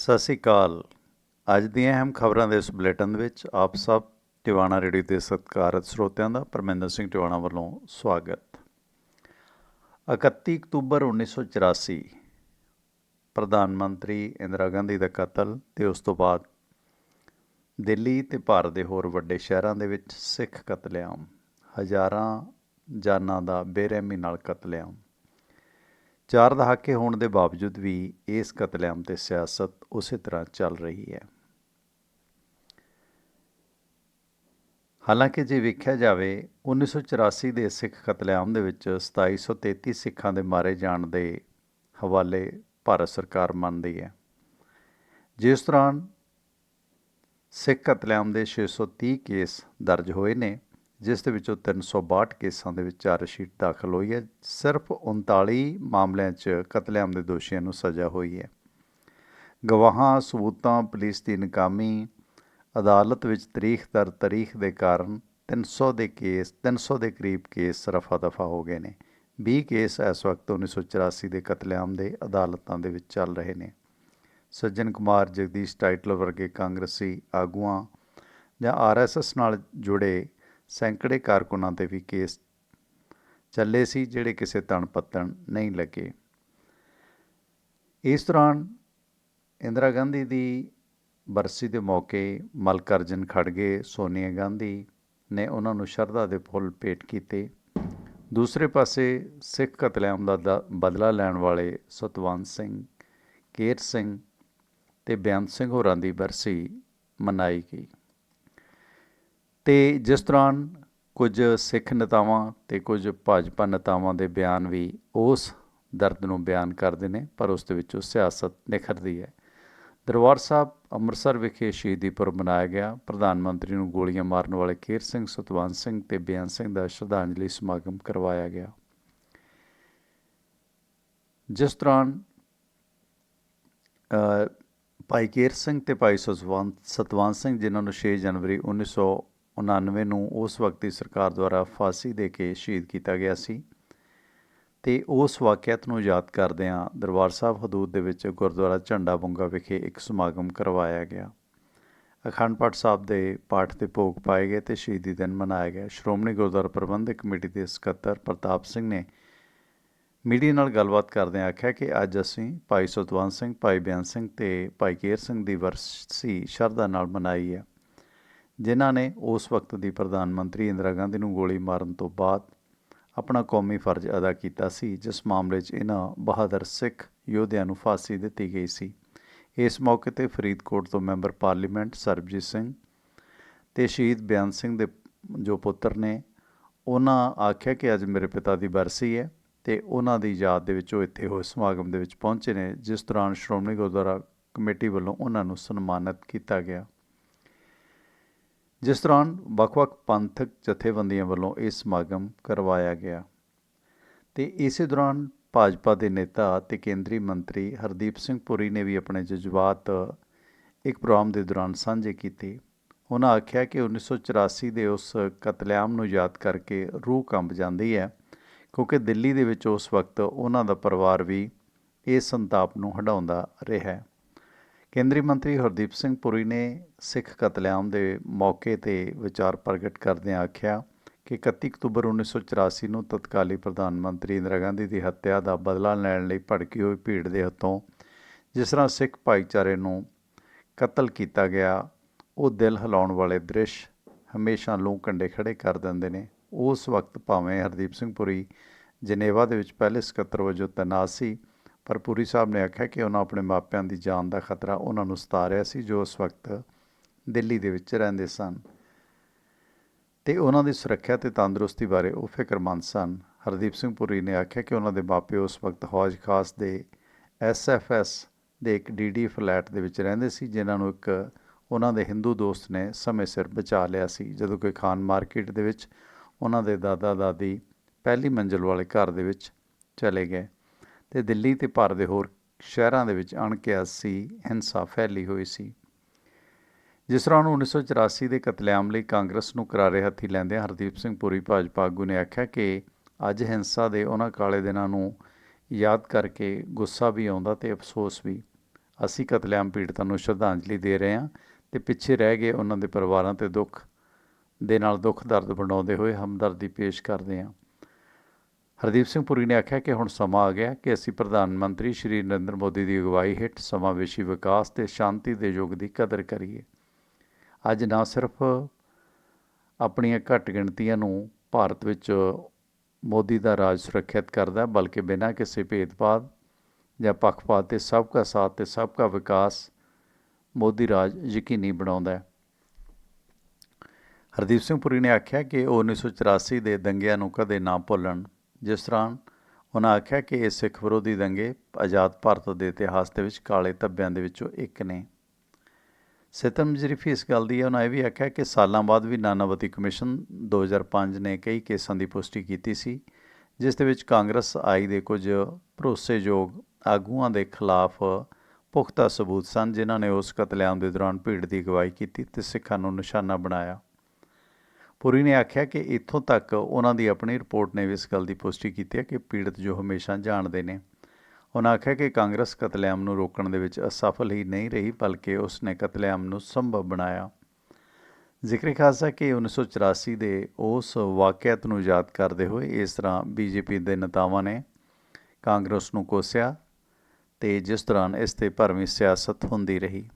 ਸਤਿ ਸ੍ਰੀ ਅਕਾਲ। ਅੱਜ ਦੀਆਂ ਅਹਿਮ ਖਬਰਾਂ ਦੇ ਇਸ ਬੁਲੇਟਿਨ ਵਿੱਚ ਆਪ ਸਭ ਟਿਵਾਣਾ ਰੇਡੀਓ ਦੇ ਸਤਿਕਾਰਤ ਸਰੋਤਿਆਂ ਦਾ ਪਰਮਿੰਦਰ ਸਿੰਘ ਟਿਵਾਣਾ ਵੱਲੋਂ ਸਵਾਗਤ। 31 ਅਕਤੂਬਰ 1984 ਪ੍ਰਧਾਨ ਮੰਤਰੀ ਇੰਦਰਾ ਗਾਂਧੀ ਦਾ ਕਤਲ ਤੇ ਉਸ ਤੋਂ ਬਾਅਦ ਦਿੱਲੀ ਤੇ ਭਾਰਤ ਦੇ ਹੋਰ ਵੱਡੇ ਸ਼ਹਿਰਾਂ ਦੇ ਵਿੱਚ ਸਿੱਖ ਕਤਲੇਆਮ, ਹਜ਼ਾਰਾਂ ਜਾਨਾਂ ਦਾ ਬੇਰਹਿਮੀ ਨਾਲ ਕਤਲੇਆਮ। ਚਾਰ ਦਹਾਕੇ ਹੋਣ ਦੇ ਬਾਵਜੂਦ ਵੀ ਇਸ ਕਤਲੇਆਮ ਤੇ ਸਿਆਸਤ ਉਸੇ ਤਰ੍ਹਾਂ ਚੱਲ ਰਹੀ ਹੈ। ਹਾਲਾਂਕਿ ਜੇ ਵੇਖਿਆ ਜਾਵੇ 1984 ਦੇ ਸਿੱਖ ਕਤਲੇਆਮ ਦੇ ਵਿੱਚ 2733 ਸਿੱਖਾਂ ਦੇ ਮਾਰੇ ਜਾਣ ਦੇ ਹਵਾਲੇ ਭਾਰਤ ਸਰਕਾਰ ਮੰਨਦੀ ਹੈ। ਜਿਸ ਦੌਰਾਨ ਸਿੱਖ ਕਤਲੇਆਮ ਦੇ 630 ਕੇਸ ਦਰਜ ਹੋਏ ਨੇ ਜਿਸ ਦੇ ਵਿੱਚੋਂ 362 ਕੇਸਾਂ ਦੇ ਵਿੱਚ ਚਾਰਜਸ਼ੀਟ ਦਾਖਲ ਹੋਈ ਹੈ। ਸਿਰਫ 39 ਮਾਮਲਿਆਂ 'ਚ ਕਤਲੇਆਮ ਦੇ ਦੋਸ਼ੀਆਂ ਨੂੰ ਸਜ਼ਾ ਹੋਈ ਹੈ। ਗਵਾਹਾਂ, ਸਬੂਤਾਂ, ਪੁਲਿਸ ਦੀ ਨਕਾਮੀ ਅਦਾਲਤ ਵਿੱਚ ਤਰੀਖ ਦਰ ਤਰੀਖ ਦੇ ਕਾਰਨ 300 ਦੇ ਕੇਸ 300 ਦੇ ਕਰੀਬ ਕੇਸ ਰਫਾ ਦਫਾ ਹੋ ਗਏ ਨੇ। 20 ਕੇਸ ਇਸ ਵਕਤ 1984 ਦੇ ਕਤਲੇਆਮ ਦੇ ਅਦਾਲਤਾਂ ਦੇ ਵਿੱਚ ਚੱਲ ਰਹੇ ਨੇ। ਸੱਜਣ ਕੁਮਾਰ, ਜਗਦੀਸ਼ ਟਾਈਟਲ ਵਰਗੇ ਕਾਂਗਰਸੀ ਆਗੂਆਂ ਜਾਂ ਆਰਐਸਐਸ ਨਾਲ ਜੁੜੇ ਸੈਂਕੜੇ ਕਾਰਕੁਨਾਂ ਤੇ ਵੀ ਕੇਸ ਚੱਲੇ ਸੀ, ਜਿਹੜੇ ਕਿਸੇ ਤਣ ਪੱਤਣ ਨਹੀਂ ਲੱਗੇ। ਇਸ ਦੌਰਾਨ ਇੰਦਰਾ ਗਾਂਧੀ ਦੀ ਬਰਸੀ ਦੇ ਮੌਕੇ ਮਲਕਰਜਨ ਖੜਗੇ ਸੋਨੀਆ ਗਾਂਧੀ ਨੇ ਉਹਨਾਂ ਨੂੰ ਸ਼ਰਧਾ ਦੇ ਫੁੱਲ ਭੇਟ ਕੀਤੇ। ਦੂਸਰੇ ਪਾਸੇ ਸਿੱਖ ਕਤਲੇਆਮ ਦਾ ਬਦਲਾ ਲੈਣ ਵਾਲੇ ਸਤਵੰਤ ਸਿੰਘ, ਕੇਰ ਸਿੰਘ ਤੇ ਬਿਆਨ ਸਿੰਘ ਹੋਰਾਂ ਦੀ ਬਰਸੀ ਮਨਾਈ ਗਈ। ਤੇ ਜਿਸ ਦੌਰਾਨ ਕੁਝ ਸਿੱਖ ਨੇਤਾਵਾਂ ਤੇ ਕੁਝ ਭਾਜਪਾ ਨੇਤਾਵਾਂ ਦੇ ਬਿਆਨ ਵੀ ਉਸ ਦਰਦ ਨੂੰ ਬਿਆਨ ਕਰਦੇ ਨੇ, ਪਰ ਉਸ ਦੇ ਵਿੱਚੋਂ ਸਿਆਸਤ ਨਿਖਰਦੀ ਹੈ। ਦਰਬਾਰ ਸਾਹਿਬ ਅੰਮ੍ਰਿਤਸਰ ਵਿਖੇ ਸ਼ਹੀਦੀ ਪੁਰਬ ਮਨਾਇਆ ਗਿਆ। ਪ੍ਰਧਾਨ ਮੰਤਰੀ ਨੂੰ ਗੋਲੀਆਂ ਮਾਰਨ ਵਾਲੇ ਕੇਰ ਸਿੰਘ ਸਤਵੰਤ ਸਿੰਘ ਤੇ ਬਿਆਨ ਸਿੰਘ ਦਾ ਸ਼ਰਧਾਂਜਲੀ ਸਮਾਗਮ ਕਰਵਾਇਆ ਗਿਆ। ਜਿਸ ਦੌਰਾਨ ਭਾਈ ਕੇਰ ਸਿੰਘ ਤੇ ਭਾਈ ਸਤਵੰਤ ਸਤਵੰਤ ਸਿੰਘ, ਜਿਨ੍ਹਾਂ ਨੂੰ 6 ਜਨਵਰੀ 1999 ਨੂੰ ਉਸ ਵਕਤ ਦੀ ਸਰਕਾਰ ਦੁਆਰਾ ਫਾਂਸੀ ਦੇ ਕੇ ਸ਼ਹੀਦ ਕੀਤਾ ਗਿਆ ਸੀ। ਤੇ ਉਸ ਵਾਕਿਆਤ ਨੂੰ ਯਾਦ ਕਰਦਿਆਂ ਦਰਬਾਰ ਸਾਹਿਬ ਹਦੂਦ ਦੇ ਵਿੱਚ ਗੁਰਦੁਆਰਾ ਝੰਡਾ ਬੁੰਗਾ ਵਿਖੇ ਇੱਕ ਸਮਾਗਮ ਕਰਵਾਇਆ ਗਿਆ। ਅਖੰਡ ਪਾਠ ਸਾਹਿਬ ਦੇ ਪਾਠ ਤੇ ਭੋਗ ਪਾਏ ਗਏ ਤੇ ਸ਼ਹੀਦੀ ਦਿਨ ਮਨਾਇਆ ਗਿਆ। ਸ਼੍ਰੋਮਣੀ ਗੁਰਦੁਆਰਾ ਪ੍ਰਬੰਧਕ ਕਮੇਟੀ ਦੇ ਸਕੱਤਰ ਪ੍ਰਤਾਪ ਸਿੰਘ ਨੇ ਮੀਡੀਆ ਨਾਲ ਗੱਲਬਾਤ ਕਰਦਿਆਂ ਆਖਿਆ ਕਿ ਅੱਜ ਅਸੀਂ ਭਾਈ ਸਤਵੰਤ ਸਿੰਘ, ਭਾਈ ਬਿਆਨ ਸਿੰਘ ਤੇ ਭਾਈ ਕੇਰ ਸਿੰਘ ਦੀ ਵਰਸੀ ਸ਼ਰਧਾ ਨਾਲ ਮਨਾਈ ਹੈ। ਜਿਨ੍ਹਾਂ ਨੇ ਉਸ ਵਕਤ ਦੀ ਪ੍ਰਧਾਨ ਮੰਤਰੀ ਇੰਦਰਾ ਗਾਂਧੀ ਨੂੰ ਗੋਲੀ ਮਾਰਨ ਤੋਂ ਬਾਅਦ ਆਪਣਾ ਕੌਮੀ ਫਰਜ਼ ਅਦਾ ਕੀਤਾ ਸੀ, ਜਿਸ ਮਾਮਲੇ 'ਚ ਇਹਨਾਂ ਬਹਾਦਰ ਸਿੱਖ ਯੋਧਿਆਂ ਨੂੰ ਫਾਂਸੀ ਦਿੱਤੀ ਗਈ ਸੀ। ਇਸ ਮੌਕੇ ਤੇ ਫਰੀਦਕੋਟ ਤੋਂ ਮੈਂਬਰ ਪਾਰਲੀਮੈਂਟ ਸਰਬਜੀਤ ਸਿੰਘ ਤੇ ਸ਼ਹੀਦ ਬਿਆਨ ਸਿੰਘ ਦੇ ਜੋ ਪੁੱਤਰ ਨੇ ਉਹਨਾਂ ਆਖਿਆ ਕਿ ਅੱਜ ਮੇਰੇ ਪਿਤਾ ਦੀ ਬਰਸੀ ਹੈ ਤੇ ਉਹਨਾਂ ਦੀ ਯਾਦ ਦੇ ਵਿੱਚ ਉਹ ਇੱਥੇ ਹੋਏ ਸਮਾਗਮ ਦੇ ਵਿੱਚ ਪਹੁੰਚੇ ਨੇ, ਜਿਸ ਦੌਰਾਨ ਸ਼੍ਰੋਮਣੀ ਗੁਰਦੁਆਰਾ ਕਮੇਟੀ ਵੱਲੋਂ ਉਹਨਾਂ ਨੂੰ ਸਨਮਾਨਿਤ ਕੀਤਾ ਗਿਆ। ਜਿਸ ਦੌਰਾਨ ਵੱਖ-ਵੱਖ ਪੰਥਕ ਜਥੇਬੰਦੀਆਂ ਵੱਲੋਂ ਇਹ ਸਮਾਗਮ ਕਰਵਾਇਆ ਗਿਆ ਤੇ ਇਸੇ ਦੌਰਾਨ ਭਾਜਪਾ ਦੇ ਨੇਤਾ ਤੇ ਕੇਂਦਰੀ ਮੰਤਰੀ ਹਰਦੀਪ ਸਿੰਘ ਪੁਰੀ ਨੇ ਵੀ ਆਪਣੇ ਜਜ਼ਬਾਤ ਇੱਕ ਪ੍ਰੋਗਰਾਮ ਦੇ ਦੌਰਾਨ ਸਾਂਝੇ ਕੀਤੇ। ਉਹਨਾਂ ਆਖਿਆ ਕਿ 1984 ਦੇ ਉਸ ਕਤਲੇਆਮ ਨੂੰ ਯਾਦ ਕਰਕੇ ਰੂਹ ਕੰਬ ਜਾਂਦੀ ਹੈ, ਕਿਉਂਕਿ ਦਿੱਲੀ ਦੇ ਵਿੱਚ ਉਸ ਵਕਤ ਉਹਨਾਂ ਦਾ ਪਰਿਵਾਰ ਵੀ ਇਸ ਸੰਤਾਪ ਨੂੰ ਹਟਾਉਂਦਾ ਰਿਹਾ ਕੇਂਦਰੀ ਮੰਤਰੀ ਹਰਦੀਪ ਸਿੰਘ ਪੁਰੀ ਨੇ ਸਿੱਖ ਕਤਲੇਆਮ ਦੇ ਮੌਕੇ ਤੇ ਵਿਚਾਰ ਪ੍ਰਗਟ ਕਰਦਿਆਂ ਆਖਿਆ ਕਿ 31 ਅਕਤੂਬਰ 1984 ਨੂੰ ਤਤਕਾਲੀ ਪ੍ਰਧਾਨ ਮੰਤਰੀ ਇੰਦਰਾ ਗਾਂਧੀ ਦੀ ਹੱਤਿਆ ਦਾ ਬਦਲਾ ਲੈਣ ਲਈ ਭੜਕੀ ਹੋਈ ਭੀੜ ਦੇ ਹੱਥੋਂ ਜਿਸ ਤਰ੍ਹਾਂ ਸਿੱਖ ਭਾਈਚਾਰੇ ਨੂੰ ਕਤਲ ਕੀਤਾ ਗਿਆ, ਉਹ ਦਿਲ ਹਿਲਾਉਣ ਵਾਲੇ ਦ੍ਰਿਸ਼ ਹਮੇਸ਼ਾ ਲੂ ਕੰਡੇ ਖੜੇ ਕਰ ਦਿੰਦੇ ਨੇ। ਉਸ ਵਕਤ ਭਾਵੇਂ ਹਰਦੀਪ ਸਿੰਘ ਪੁਰੀ ਜਨੇਵਾ ਦੇ ਵਿੱਚ ਪਹਿਲੇ ਸਕੱਤਰ ਵਜੋਂ ਤੈਨਾਤ ਸੀ ਪਰ ਪੁਰੀ ਸਾਹਿਬ ਨੇ ਆਖਿਆ ਕਿ ਉਹਨਾਂ ਆਪਣੇ ਮਾਪਿਆਂ ਦੀ ਜਾਨ ਦਾ ਖਤਰਾ ਉਹਨਾਂ ਨੂੰ ਸਤਾ ਰਿਹਾ ਸੀ ਜੋ ਉਸ ਵਕਤ ਦਿੱਲੀ ਦੇ ਵਿੱਚ ਰਹਿੰਦੇ ਸਨ। ਤੇ ਉਹਨਾਂ ਦੀ ਸੁਰੱਖਿਆ ਤੇ ਤੰਦਰੁਸਤੀ ਬਾਰੇ ਉਹ ਫਿਕਰਮੰਦ ਸਨ। ਹਰਦੀਪ ਸਿੰਘ ਪੁਰੀ ਨੇ ਆਖਿਆ ਕਿ ਉਹਨਾਂ ਦੇ ਮਾਪੇ ਉਸ ਵਕਤ ਹੌਜ ਖਾਸ ਦੇ ਐਸਐਫਐਸ ਦੇ ਇੱਕ ਡੀਡੀ ਫਲੈਟ ਦੇ ਵਿੱਚ ਰਹਿੰਦੇ ਸੀ, ਜਿਨ੍ਹਾਂ ਨੂੰ ਇੱਕ ਉਹਨਾਂ ਦੇ ਹਿੰਦੂ ਦੋਸਤ ਨੇ ਸਮੇਂ ਸਿਰ ਬਚਾ ਲਿਆ ਸੀ। ਜਦੋਂ ਕੋਈ ਖਾਨ ਮਾਰਕੀਟ ਦੇ ਵਿੱਚ ਉਹਨਾਂ ਦੇ ਦਾਦਾ ਦਾਦੀ ਪਹਿਲੀ ਮੰਜ਼ਲ ਵਾਲੇ ਘਰ ਦੇ ਵਿੱਚ ਚਲੇ ਗਏ। ਤੇ ਦਿੱਲੀ ਤੇ ਭਾਰਤ ਦੇ ਹੋਰ ਸ਼ਹਿਰਾਂ ਦੇ ਵਿੱਚ ਅਣਕਿਆਸੀ ਹਿੰਸਾ ਫੈਲੀ ਹੋਈ ਸੀ। ਜਿਸ ਤਰ੍ਹਾਂ 1984 ਦੇ ਕਤਲੇਆਮ ਲਈ ਕਾਂਗਰਸ ਨੂੰ ਕਰਾਰੇ ਹੱਥੀ ਲੈਂਦੇ ਹਰਦੀਪ ਸਿੰਘ ਪੁਰੀ, ਭਾਜਪਾ ਆਗੂ ਨੇ ਆਖਿਆ ਕਿ ਅੱਜ ਹਿੰਸਾ ਦੇ ਉਹਨਾਂ ਕਾਲੇ ਦਿਨਾਂ ਨੂੰ ਯਾਦ ਕਰਕੇ ਗੁੱਸਾ ਵੀ ਆਉਂਦਾ ਤੇ ਅਫਸੋਸ ਵੀ। ਅਸੀਂ ਕਤਲੇਆਮ ਪੀੜਤਾਂ ਨੂੰ ਸ਼ਰਧਾਂਜਲੀ ਦੇ ਰਹੇ ਹਾਂ ਤੇ ਪਿੱਛੇ ਰਹਿ ਗਏ ਉਹਨਾਂ ਦੇ ਪਰਿਵਾਰਾਂ ਤੇ ਦੁੱਖ ਦੇ ਨਾਲ ਦੁੱਖ ਦਰਦ ਬਣਾਉਂਦੇ ਹੋਏ ਹਮਦਰਦੀ ਪੇਸ਼ ਕਰਦੇ ਹਾਂ। ਹਰਦੀਪ ਸਿੰਘ ਪੁਰੀ ਨੇ ਆਖਿਆ ਕਿ ਹੁਣ ਸਮਾਂ ਆ ਗਿਆ ਕਿ ਅਸੀਂ ਪ੍ਰਧਾਨ ਮੰਤਰੀ ਸ਼੍ਰੀ ਨਰਿੰਦਰ ਮੋਦੀ ਦੀ ਅਗਵਾਈ ਹੇਠ ਸਮਾਵੇਸ਼ੀ ਵਿਕਾਸ ਤੇ ਸ਼ਾਂਤੀ ਦੇ ਯੁੱਗ ਦੀ ਕਦਰ ਕਰੀਏ। ਅੱਜ ਨਾ ਸਿਰਫ ਆਪਣੀਆਂ ਘੱਟ ਗਿਣਤੀਆਂ ਨੂੰ ਭਾਰਤ ਵਿੱਚ ਮੋਦੀ ਦਾ ਰਾਜ ਸੁਰੱਖਿਅਤ ਕਰਦਾ, ਬਲਕਿ ਬਿਨਾਂ ਕਿਸੇ ਭੇਦਭਾਵ ਜਾਂ ਪੱਖਪਾਤ 'ਤੇ ਸਭ ਸਬਕਾ ਸਾਥ ਤੇ ਸਬਕਾ ਵਿਕਾਸ ਮੋਦੀ ਰਾਜ ਯਕੀਨੀ ਬਣਾਉਂਦਾ ਹੈ। ਹਰਦੀਪ ਸਿੰਘ ਪੁਰੀ ਨੇ ਆਖਿਆ ਕਿ ਉਹ 1984 ਦੇ ਦੰਗਿਆਂ ਨੂੰ ਕਦੇ ਨਾ ਭੁੱਲਣ। ਜਿਸ ਦੌਰਾਨ ਉਹਨਾਂ ਆਖਿਆ ਕਿ ਇਹ ਸਿੱਖ ਵਿਰੋਧੀ ਦੰਗੇ ਆਜ਼ਾਦ ਭਾਰਤ ਦੇ ਇਤਿਹਾਸ ਦੇ ਵਿੱਚ ਕਾਲੇ ਧੱਬਿਆਂ ਦੇ ਵਿੱਚੋਂ ਇੱਕ ਨੇ। ਸਿਤਮ ਜਰੀਫੀ ਇਸ ਗੱਲ ਦੀ ਹੈ, ਉਹਨਾਂ ਇਹ ਵੀ ਆਖਿਆ ਕਿ ਸਾਲਾਂ ਬਾਅਦ ਵੀ ਨਾਨਾਵਤੀ ਕਮਿਸ਼ਨ 2005 ਨੇ ਕਈ ਕੇਸਾਂ ਦੀ ਪੁਸ਼ਟੀ ਕੀਤੀ ਸੀ, ਜਿਸ ਦੇ ਵਿੱਚ ਕਾਂਗਰਸ ਆਈ ਦੇ ਕੁਝ ਭਰੋਸੇਯੋਗ ਆਗੂਆਂ ਦੇ ਖਿਲਾਫ ਪੁਖਤਾ ਸਬੂਤ ਸਨ, ਜਿਨ੍ਹਾਂ ਨੇ ਉਸ ਕਤਲੇਆਮ ਦੇ ਦੌਰਾਨ ਭੀੜ ਦੀ ਅਗਵਾਈ ਕੀਤੀ ਤੇ ਸਿੱਖਾਂ ਨੂੰ ਨਿਸ਼ਾਨਾ ਬਣਾਇਆ। ਪੁਰੀ ਨੇ ਆਖਿਆ ਕਿ ਇੱਥੋਂ ਤੱਕ ਉਹਨਾਂ ਦੀ ਆਪਣੀ ਰਿਪੋਰਟ ਨੇ ਵੀ ਇਸ ਗੱਲ ਦੀ ਪੁਸ਼ਟੀ ਕੀਤੀ ਹੈ ਕਿ ਪੀੜਤ ਜੋ ਹਮੇਸ਼ਾ ਜਾਣਦੇ ਨੇ। ਉਹਨਾਂ ਆਖਿਆ ਕਿ ਕਾਂਗਰਸ ਕਤਲੇਆਮ ਨੂੰ ਰੋਕਣ ਦੇ ਵਿੱਚ ਅਸਫਲ ਹੀ ਨਹੀਂ ਰਹੀ, ਬਲਕਿ ਉਸ ਨੇ ਕਤਲੇਆਮ ਨੂੰ ਸੰਭਵ ਬਣਾਇਆ। ਜ਼ਿਕਰ ਖਾਸਾ ਕਿ 1984 ਦੇ ਉਸ ਵਾਕਿਆਤ ਨੂੰ ਯਾਦ ਕਰਦੇ ਹੋਏ ਇਸ ਤਰ੍ਹਾਂ ਬੀਜੇਪੀ ਦੇ ਨੇਤਾਵਾਂ ਨੇ ਕਾਂਗਰਸ ਨੂੰ ਕੋਸਿਆ ਤੇ ਜਿਸ ਦੌਰਾਨ ਇਸ ਤੇ ਭਰਵੀਂ ਸਿਆਸਤ ਹੁੰਦੀ ਰਹੀ।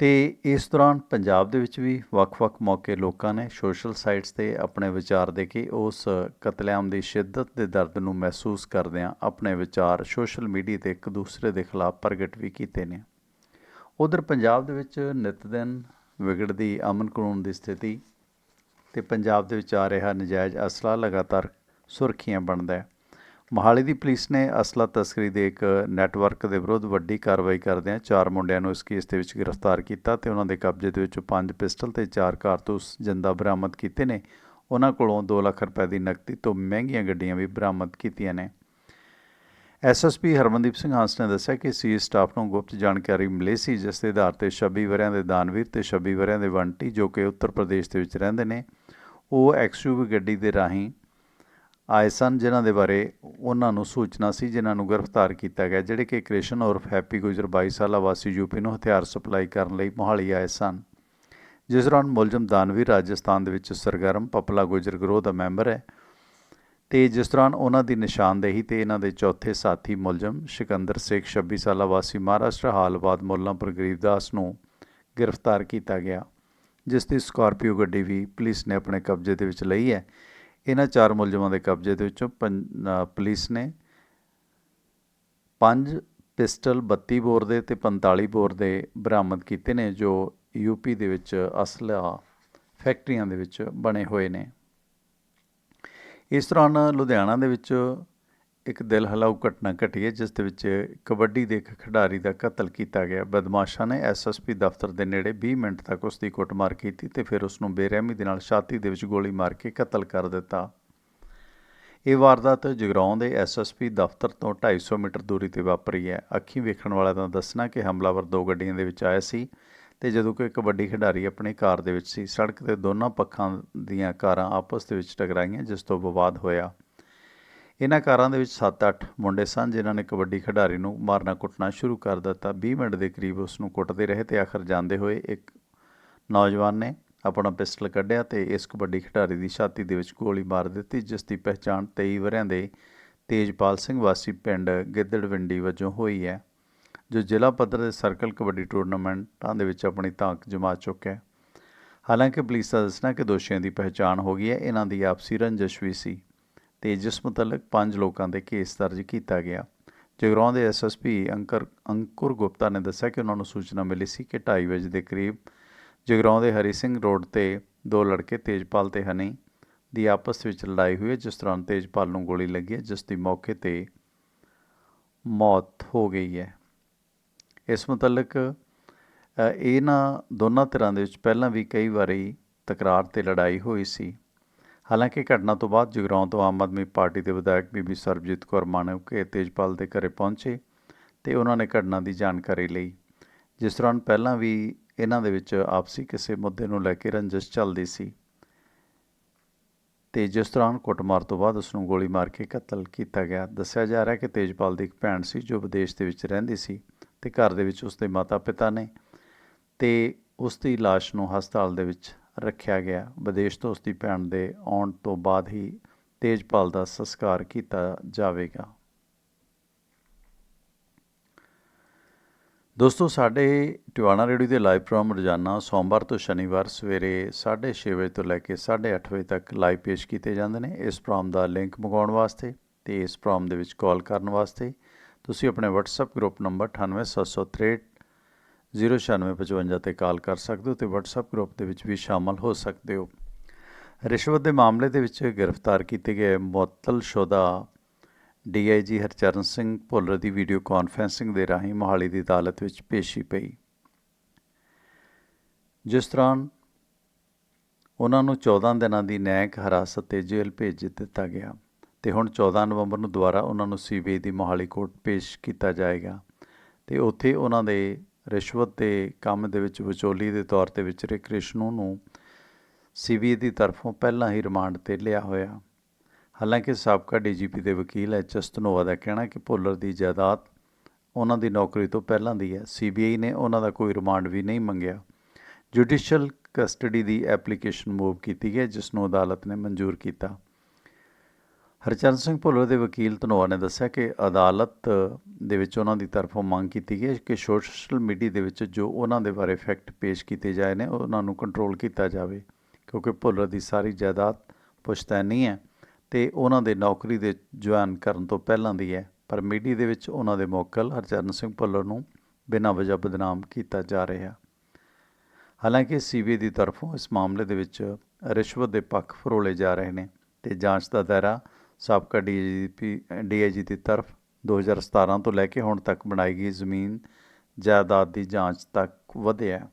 ਤੇ ਇਸ ਦੌਰਾਨ ਪੰਜਾਬ ਦੇ ਵਿੱਚ ਵੀ ਵੱਖ-ਵੱਖ ਮੌਕੇ ਲੋਕਾਂ ਨੇ ਸੋਸ਼ਲ ਸਾਈਟਸ ਤੇ ਆਪਣੇ ਵਿਚਾਰ ਦੇ ਕੇ ਉਸ ਕਤਲੇਆਮ ਦੀ ਸ਼ਿੱਦਤ ਦੇ ਦਰਦ ਨੂੰ ਮਹਿਸੂਸ ਕਰਦਿਆਂ ਆਪਣੇ ਵਿਚਾਰ ਸੋਸ਼ਲ ਮੀਡੀਆ ਤੇ ਇੱਕ ਦੂਸਰੇ ਦੇ ਖਿਲਾਫ ਪ੍ਰਗਟ ਵੀ ਕੀਤੇ ਨੇ। ਉਧਰ ਪੰਜਾਬ ਦੇ ਵਿੱਚ ਨਿਤ ਦਿਨ ਵਿਗੜਦੀ ਅਮਨ ਕਾਨੂੰਨ ਦੀ ਸਥਿਤੀ ਤੇ ਪੰਜਾਬ ਦੇ ਵਿੱਚ ਆ ਰਿਹਾ ਨਜਾਇਜ਼ ਅਸਲਾ ਲਗਾਤਾਰ ਸੁਰਖੀਆਂ ਬਣਦਾ ਹੈ। ਮੋਹਾਲੀ ਦੀ ਪੁਲਿਸ ਨੇ ਅਸਲਾ ਤਸਕਰੀ ਦੇ ਇੱਕ ਨੈਟਵਰਕ ਦੇ ਵਿਰੁੱਧ ਵੱਡੀ ਕਾਰਵਾਈ ਕਰਦਿਆਂ ਚਾਰ ਮੁੰਡਿਆਂ ਨੂੰ ਇਸ ਕੇਸ ਦੇ ਵਿੱਚ ਗ੍ਰਿਫਤਾਰ ਕੀਤਾ ਤੇ ਉਹਨਾਂ ਦੇ ਕਬਜ਼ੇ ਦੇ ਵਿੱਚੋਂ ਪੰਜ ਪਿਸਟਲ ਤੇ ਚਾਰ ਕਾਰਤੂਸ ਜਿੰਦਾ ਬਰਾਮਦ ਕੀਤੇ ਨੇ। ਉਹਨਾਂ ਕੋਲੋਂ 2 ਲੱਖ ਰੁਪਏ ਦੀ ਨਕਦੀ ਤੋਂ ਮਹਿੰਗੀਆਂ ਗੱਡੀਆਂ ਵੀ ਬਰਾਮਦ ਕੀਤੀਆਂ ਨੇ। ਐਸਐਸਪੀ ਹਰਮਨਦੀਪ ਸਿੰਘ ਹਾਂਸ ਨੇ ਦੱਸਿਆ ਕਿ ਸੀ ਸਟਾਫ ਨੂੰ ਗੁਪਤ ਜਾਣਕਾਰੀ ਮਿਲੀ ਸੀ, ਜਿਸ ਦੇ ਆਧਾਰ ਤੇ 26 ਵਰਿਆਂ ਦੇ ਦਾਨਵੀਰ ਤੇ 26 ਵਰਿਆਂ ਦੇ ਵੰਟੀ ਜੋ ਕਿ ਉੱਤਰ ਪ੍ਰਦੇਸ਼ ਦੇ ਵਿੱਚ ਰਹਿੰਦੇ ਨੇ, ਉਹ ਐਕਸਯੂਵੀ ਗੱਡੀ ਦੇ ਰਾਹੀਂ ਆਏ ਸਨ ਜਿਨ੍ਹਾਂ ਦੇ ਬਾਰੇ ਉਹਨਾਂ ਨੂੰ ਸੂਚਨਾ ਸੀ, ਜਿਨ੍ਹਾਂ ਨੂੰ ਗ੍ਰਿਫਤਾਰ ਕੀਤਾ ਗਿਆ, ਜਿਹੜੇ ਕਿ ਕ੍ਰਿਸ਼ਨ ਉਰਫ ਹੈਪੀ ਗੁਜਰ 22 ਸਾਲਾ ਵਾਸੀ ਯੂਪੀ ਨੂੰ ਹਥਿਆਰ ਸਪਲਾਈ ਕਰਨ ਲਈ ਮੋਹਾਲੀ ਆਏ ਸਨ। ਜਿਸ ਦੌਰਾਨ ਮੁਲਜ਼ਮ ਦਾਨਵੀਰ ਰਾਜਸਥਾਨ ਦੇ ਵਿੱਚ ਸਰਗਰਮ ਪਪਲਾ ਗੁਜਰ ਗਰੋਹ ਦਾ ਮੈਂਬਰ ਹੈ ਤੇ ਜਿਸ ਦੌਰਾਨ ਉਹਨਾਂ ਦੀ ਨਿਸ਼ਾਨਦੇਹੀ ਤੇ ਇਹਨਾਂ ਦੇ ਚੌਥੇ ਸਾਥੀ ਮੁਲਜ਼ਮ ਸਿਕੰਦਰ ਸੇਖ 26 ਸਾਲਾ ਵਾਸੀ ਮਹਾਰਾਸ਼ਟਰ ਹਾਲਬਾਦ ਮੁੱਲਾਂਪੁਰ ਗਰੀਬਦਾਸ ਨੂੰ ਗ੍ਰਿਫਤਾਰ ਕੀਤਾ ਗਿਆ, ਜਿਸ ਦੀ ਸਕਾਰਪੀਓ ਗੱਡੀ ਵੀ ਪੁਲਿਸ ਨੇ ਆਪਣੇ ਕਬਜ਼ੇ ਦੇ ਵਿੱਚ ਲਈ ਹੈ। ਇਹਨਾਂ ਚਾਰ ਮੁਲਜ਼ਮਾਂ ਦੇ ਕਬਜ਼ੇ ਦੇ ਵਿੱਚੋਂ ਪੰ- ਪੁਲਿਸ ਨੇ ਪੰਜ ਪਿਸਟਲ 32 ਬੋਰ ਦੇ ਤੇ 45 ਬੋਰ ਦੇ ਬਰਾਮਦ ਕੀਤੇ ਨੇ, ਜੋ ਯੂਪੀ ਦੇ ਵਿੱਚ ਅਸਲਾ ਫੈਕਟਰੀਆਂ ਦੇ ਵਿੱਚ ਬਣੇ ਹੋਏ ਨੇ। ਇਸ ਦੌਰਾਨ ਲੁਧਿਆਣਾ ਦੇ ਵਿੱਚ ਇੱਕ ਦਿਲ ਹਿਲਾਊ ਘਟਨਾ ਘਟੀ ਹੈ, ਜਿਸ ਦੇ ਵਿੱਚ ਕਬੱਡੀ ਦੇ ਇੱਕ ਖਿਡਾਰੀ ਦਾ ਕਤਲ ਕੀਤਾ ਗਿਆ। ਬਦਮਾਸ਼ਾਂ ਨੇ ਐਸਐਸਪੀ ਦਫ਼ਤਰ ਦੇ ਨੇੜੇ 20 ਮਿੰਟ ਤੱਕ ਉਸ ਦੀ ਕੁੱਟਮਾਰ ਕੀਤੀ ਤੇ ਫਿਰ ਉਸ ਨੂੰ ਬੇਰਹਿਮੀ ਦੇ ਨਾਲ ਛਾਤੀ ਦੇ ਵਿੱਚ ਗੋਲੀ ਮਾਰ ਕੇ ਕਤਲ ਕਰ ਦਿੱਤਾ। ਇਹ ਵਾਰਦਾਤ ਜਗਰਾਉਂ ਦੇ ਐਸਐਸਪੀ ਦਫ਼ਤਰ ਤੋਂ 250 ਮੀਟਰ ਦੂਰੀ ਤੇ ਵਾਪਰੀ ਹੈ। ਅੱਖੀਂ ਵੇਖਣ ਵਾਲਿਆਂ ਦਾ ਦੱਸਣਾ ਕਿ ਹਮਲਾਵਰ ਦੋ ਗੱਡੀਆਂ ਦੇ ਵਿੱਚ ਆਇਆ ਸੀ ਤੇ ਜਦੋਂ ਕਿ ਕਬੱਡੀ ਖਿਡਾਰੀ ਆਪਣੀ ਕਾਰ ਦੇ ਵਿੱਚ ਸੀ, ਸੜਕ ਤੇ ਦੋਨਾਂ ਪੱਖਾਂ ਦੀਆਂ ਕਾਰਾਂ ਆਪਸ ਦੇ ਵਿੱਚ ਟਕਰਾਈਆਂ, ਜਿਸ ਤੋਂ ਵਿਵਾਦ ਹੋਇਆ। ਇਹਨਾਂ ਕਾਰਾਂ ਦੇ ਵਿੱਚ 7-8 ਮੁੰਡੇ ਸਨ, ਜਿਨ੍ਹਾਂ ਨੇ ਕਬੱਡੀ ਖਿਡਾਰੀ ਨੂੰ ਮਾਰਨਾ ਕੁੱਟਣਾ ਸ਼ੁਰੂ ਕਰ ਦਿੱਤਾ। 20 ਮਿੰਟ ਦੇ ਕਰੀਬ ਉਸ ਨੂੰ ਕੁੱਟਦੇ ਰਹੇ ਤੇ ਆਖਰ ਜਾਂਦੇ ਹੋਏ ਇੱਕ ਨੌਜਵਾਨ ਨੇ ਆਪਣਾ ਪਿਸਟਲ ਕੱਢਿਆ ਤੇ ਇਸ ਕਬੱਡੀ ਖਿਡਾਰੀ ਦੀ ਛਾਤੀ ਦੇ ਵਿੱਚ ਗੋਲੀ ਮਾਰ ਦਿੱਤੀ, ਜਿਸ ਦੀ ਪਹਿਚਾਣ 23 ਵਰਿਆਂ ਦੇ ਤੇਜਪਾਲ ਸਿੰਘ ਵਾਸੀ ਪਿੰਡ ਗਿੱਦੜਵਿੰਡੀ ਵਜੋਂ ਹੋਈ ਹੈ, ਜੋ ਜ਼ਿਲ੍ਹਾ ਪੱਧਰ ਦੇ ਸਰਕਲ ਕਬੱਡੀ ਟੂਰਨਾਮੈਂਟਾਂ ਦੇ ਵਿੱਚ ਆਪਣੀ ਤਾਂਕ ਜਮਾ ਚੁੱਕਿਆ ਹੈ। ਹਾਲਾਂਕਿ ਪੁਲਿਸ ਦਾ ਦੱਸਣਾ ਕਿ ਦੋਸ਼ੀਆਂ ਦੀ ਪਹਿਚਾਣ ਹੋ ਗਈ ਹੈ, ਇਹਨਾਂ ਦੀ ਆਪਸੀ ਰੰਜਿਸ਼ ਵੀ ਸੀ। ਤੇ ਜਿਸ ਮੁਤਲਕ ਪੰਜ ਲੋਕਾਂ ਦੇ ਕੇਸ ਦਰਜ ਕੀਤਾ ਗਿਆ। ਜਗਰਾਉਂ ਦੇ ਐਸਐਸਪੀ ਅੰਕਰ ਅੰਕੁਰ ਗੁਪਤਾ ਨੇ ਦੱਸਿਆ ਕਿ ਉਹਨਾਂ ਨੂੰ ਸੂਚਨਾ ਮਿਲੀ ਸੀ ਕਿ 2:30 ਵਜੇ ਦੇ ਕਰੀਬ ਜਗਰਾਉਂ ਦੇ ਹਰੀ ਸਿੰਘ ਰੋਡ ਤੇ ਦੋ ਲੜਕੇ ਤੇਜਪਾਲ ਤੇ ਹਨੀ ਦੀ ਆਪਸ ਵਿੱਚ ਲੜਾਈ ਹੋਈ ਹੈ, ਜਿਸ ਦੌਰਾਨ ਤੇਜਪਾਲ ਨੂੰ ਗੋਲੀ ਲੱਗੀ ਹੈ, ਜਿਸ ਦੀ ਮੌਕੇ ਤੇ ਮੌਤ ਹੋ ਗਈ ਹੈ। ਇਸ ਮੁਤਲਕ ਇਹਨਾਂ ਦੋਨਾਂ ਧਿਰਾਂ ਦੇ ਵਿੱਚ ਪਹਿਲਾਂ ਵੀ ਕਈ ਵਾਰੀ ਤਕਰਾਰ ਤੇ ਲੜਾਈ ਹੋਈ ਸੀ। ਹਾਲਾਂਕਿ ਘਟਨਾ ਤੋਂ ਬਾਅਦ ਜਗਰਾਉਂ ਤੋਂ ਆਮ ਆਦਮੀ ਪਾਰਟੀ ਦੇ ਵਿਧਾਇਕ ਬੀਬੀ ਸਰਬਜੀਤ ਕੌਰ ਮਾਣੂਕੇ ਤੇਜਪਾਲ ਦੇ ਘਰੇ ਪਹੁੰਚੇ ਤੇ ਉਹਨਾਂ ਨੇ ਘਟਨਾ ਦੀ ਜਾਣਕਾਰੀ ਲਈ। ਜਿਸ ਦੌਰਾਨ ਪਹਿਲਾਂ ਵੀ ਇਹਨਾਂ ਦੇ ਵਿੱਚ ਆਪਸੀ ਕਿਸੇ ਮੁੱਦੇ ਨੂੰ ਲੈ ਕੇ ਰੰਜਿਸ਼ ਚੱਲਦੀ ਸੀ। ਤੇ ਜਿਸ ਦੌਰਾਨ ਕੁੱਟਮਾਰ ਤੋਂ ਬਾਅਦ ਉਸ ਨੂੰ ਗੋਲੀ ਮਾਰ ਕੇ ਕਤਲ ਕੀਤਾ ਗਿਆ। ਦੱਸਿਆ ਜਾ ਰਿਹਾ ਕਿ ਤੇਜਪਾਲ ਦੀ ਇੱਕ ਭੈਣ ਸੀ ਜੋ ਵਿਦੇਸ਼ ਦੇ ਵਿੱਚ ਰਹਿੰਦੀ ਸੀ ਤੇ ਘਰ ਦੇ ਵਿੱਚ ਉਸਦੇ ਮਾਤਾ-ਪਿਤਾ ਨੇ ਤੇ ਉਸ ਦੀ ਲਾਸ਼ ਨੂੰ ਹਸਪਤਾਲ ਦੇ ਵਿੱਚ ਰੱਖਿਆ ਗਿਆ। ਵਿਦੇਸ਼ ਤੋਂ ਉਸ ਦੀ ਭੈਣ ਦੇ ਆਉਣ ਤੋਂ ਬਾਅਦ ਹੀ ਤੇਜਪਾਲ ਦਾ ਸੰਸਕਾਰ ਕੀਤਾ ਜਾਵੇਗਾ। ਦੋਸਤੋ, ਸਾਡੇ ਟਿਵਾਣਾ ਰੇਡੀਓ ਦੇ ਲਾਈਵ ਪ੍ਰੋਗਰਾਮ ਰੋਜ਼ਾਨਾ ਸੋਮਵਾਰ ਤੋਂ ਸ਼ਨੀਵਾਰ ਸਵੇਰੇ 6:30 ਵਜੇ ਤੋਂ ਲੈ ਕੇ 8:30 ਵਜੇ ਤੱਕ ਲਾਈਵ ਪੇਸ਼ ਕੀਤੇ ਜਾਂਦੇ ਨੇ। ਇਸ ਪ੍ਰੋਗਰਾਮ ਦਾ ਲਿੰਕ ਮੰਗਾਉਣ ਵਾਸਤੇ ਤੇ ਇਸ ਪ੍ਰੋਗਰਾਮ ਦੇ ਵਿੱਚ ਕਾਲ ਕਰਨ ਵਾਸਤੇ ਤੁਸੀਂ ਆਪਣੇ WhatsApp ਗਰੁੱਪ ਨੰਬਰ 98763 09655 ਤੇ ਕਾਲ ਕਰ ਸਕਦੇ ਹੋ ਤੇ WhatsApp ਗਰੁੱਪ ਦੇ ਵਿੱਚ ਵੀ ਸ਼ਾਮਲ ਹੋ ਸਕਦੇ ਹੋ। ਰਿਸ਼ਵਤ ਦੇ ਮਾਮਲੇ ਦੇ ਵਿੱਚ ਗ੍ਰਿਫਤਾਰ ਕੀਤੇ ਗਏ ਮੁਅੱਤਲ ਮੁਅੱਤਲਸ਼ੁਦਾ ਡੀਆਈਜੀ ਹਰਚਰਨ ਸਿੰਘ ਭੁੱਲਰ ਦੀ ਵੀਡੀਓ ਕਾਨਫਰੈਂਸਿੰਗ ਦੇ ਰਾਹੀਂ ਮੋਹਾਲੀ ਦੀ ਅਦਾਲਤ ਵਿੱਚ ਪੇਸ਼ੀ ਪਈ। ਜਿਸ ਦੌਰਾਨ ਉਹਨਾਂ ਨੂੰ 14 ਦਿਨਾਂ ਦੀ ਨਿਆਇਕ ਹਿਰਾਸਤ ਤੇ ਜੇਲ੍ਹ ਭੇਜ ਦਿੱਤਾ ਗਿਆ ਤੇ ਹੁਣ 14 ਨਵੰਬਰ ਨੂੰ ਦੁਬਾਰਾ ਉਹਨਾਂ ਨੂੰ ਸੀਬੀਆਈ ਦੀ ਮੋਹਾਲੀ ਕੋਰਟ ਪੇਸ਼ ਕੀਤਾ ਜਾਏਗਾ ਤੇ ਉੱਥੇ ਉਹਨਾਂ ਦੇ ਰਿਸ਼ਵਤ ਦੇ ਕੰਮ ਦੇ ਵਿੱਚ ਵਿਚੋਲੀ ਦੇ ਤੌਰ ਤੇ ਵਿਚਰੇ ਕ੍ਰਿਸ਼ਨੂ ਨੂੰ ਸੀਬੀਆਈ ਦੀ ਤਰਫੋਂ ਪਹਿਲਾਂ ਹੀ ਰਿਮਾਂਡ ਤੇ ਲਿਆ ਹੋਇਆ। ਹਾਲਾਂਕਿ ਸਾਬਕਾ ਡੀਜੀਪੀ ਦੇ ਵਕੀਲ ਐਚ ਐਸ ਧਨੋਆ ਦਾ ਕਹਿਣਾ ਕਿ ਭੁੱਲਰ ਦੀ ਜਾਇਦਾਦ ਉਹਨਾਂ ਦੀ ਨੌਕਰੀ ਤੋਂ ਪਹਿਲਾਂ ਦੀ ਹੈ। ਸੀਬੀਆਈ ਨੇ ਉਹਨਾਂ ਦਾ ਕੋਈ ਰਿਮਾਂਡ ਵੀ ਨਹੀਂ ਮੰਗਿਆ। ਜੁਡੀਸ਼ੀਅਲ ਕਸਟਡੀ ਦੀ ਐਪਲੀਕੇਸ਼ਨ ਮੂਵ ਕੀਤੀ ਗਈ, ਜਿਸ ਨੂੰ ਅਦਾਲਤ ਨੇ ਮਨਜ਼ੂਰ ਕੀਤਾ। ਹਰਚਰਨ ਸਿੰਘ ਭੁੱਲਰ ਦੇ ਵਕੀਲ ਧਨੋਆ ਨੇ ਦੱਸਿਆ ਕਿ ਅਦਾਲਤ ਦੇ ਵਿੱਚ ਉਹਨਾਂ ਦੀ ਤਰਫੋਂ ਮੰਗ ਕੀਤੀ ਗਈ ਹੈ ਕਿ ਸੋਸ਼ਲ ਮੀਡੀਆ ਦੇ ਵਿੱਚ ਜੋ ਉਹਨਾਂ ਦੇ ਬਾਰੇ ਫੈਕਟ ਪੇਸ਼ ਕੀਤੇ ਜਾਏ ਨੇ, ਉਹਨਾਂ ਨੂੰ ਕੰਟਰੋਲ ਕੀਤਾ ਜਾਵੇ, ਕਿਉਂਕਿ ਭੁੱਲਰ ਦੀ ਸਾਰੀ ਜਾਇਦਾਦ ਪੁਸ਼ਤੈਨੀ ਹੈ ਤੇ ਉਹਨਾਂ ਦੇ ਨੌਕਰੀ ਦੇ ਜੁਆਇਨ ਕਰਨ ਤੋਂ ਪਹਿਲਾਂ ਦੀ ਹੈ, ਪਰ ਮੀਡੀਆ ਦੇ ਵਿੱਚ ਉਹਨਾਂ ਦੇ ਮੌਕਲ ਹਰਚਰਨ ਸਿੰਘ ਭੁੱਲਰ ਨੂੰ ਬਿਨਾਂ ਵਜ੍ਹਾ ਬਦਨਾਮ ਕੀਤਾ ਜਾ ਰਿਹਾ। ਹਾਲਾਂਕਿ ਸੀਬੀਆਈ ਦੀ ਤਰਫੋਂ ਇਸ ਮਾਮਲੇ ਦੇ ਵਿੱਚ ਰਿਸ਼ਵਤ ਦੇ ਪੱਖ ਫਰੋਲੇ ਜਾ ਰਹੇ ਨੇ ਤੇ ਜਾਂਚ ਦਾ ਦਾਇਰਾ ਸਾਬਕਾ ਡੀਜੀਪੀ, ਡੀਆਈਜੀ ਦੀ ਤਰਫ 2017 ਤੋਂ ਲੈ ਕੇ ਹੁਣ ਤੱਕ ਬਣਾਈ ਗਈ ਜ਼ਮੀਨ ਜਾਇਦਾਦ ਦੀ ਜਾਂਚ ਤੱਕ ਵਧਿਆ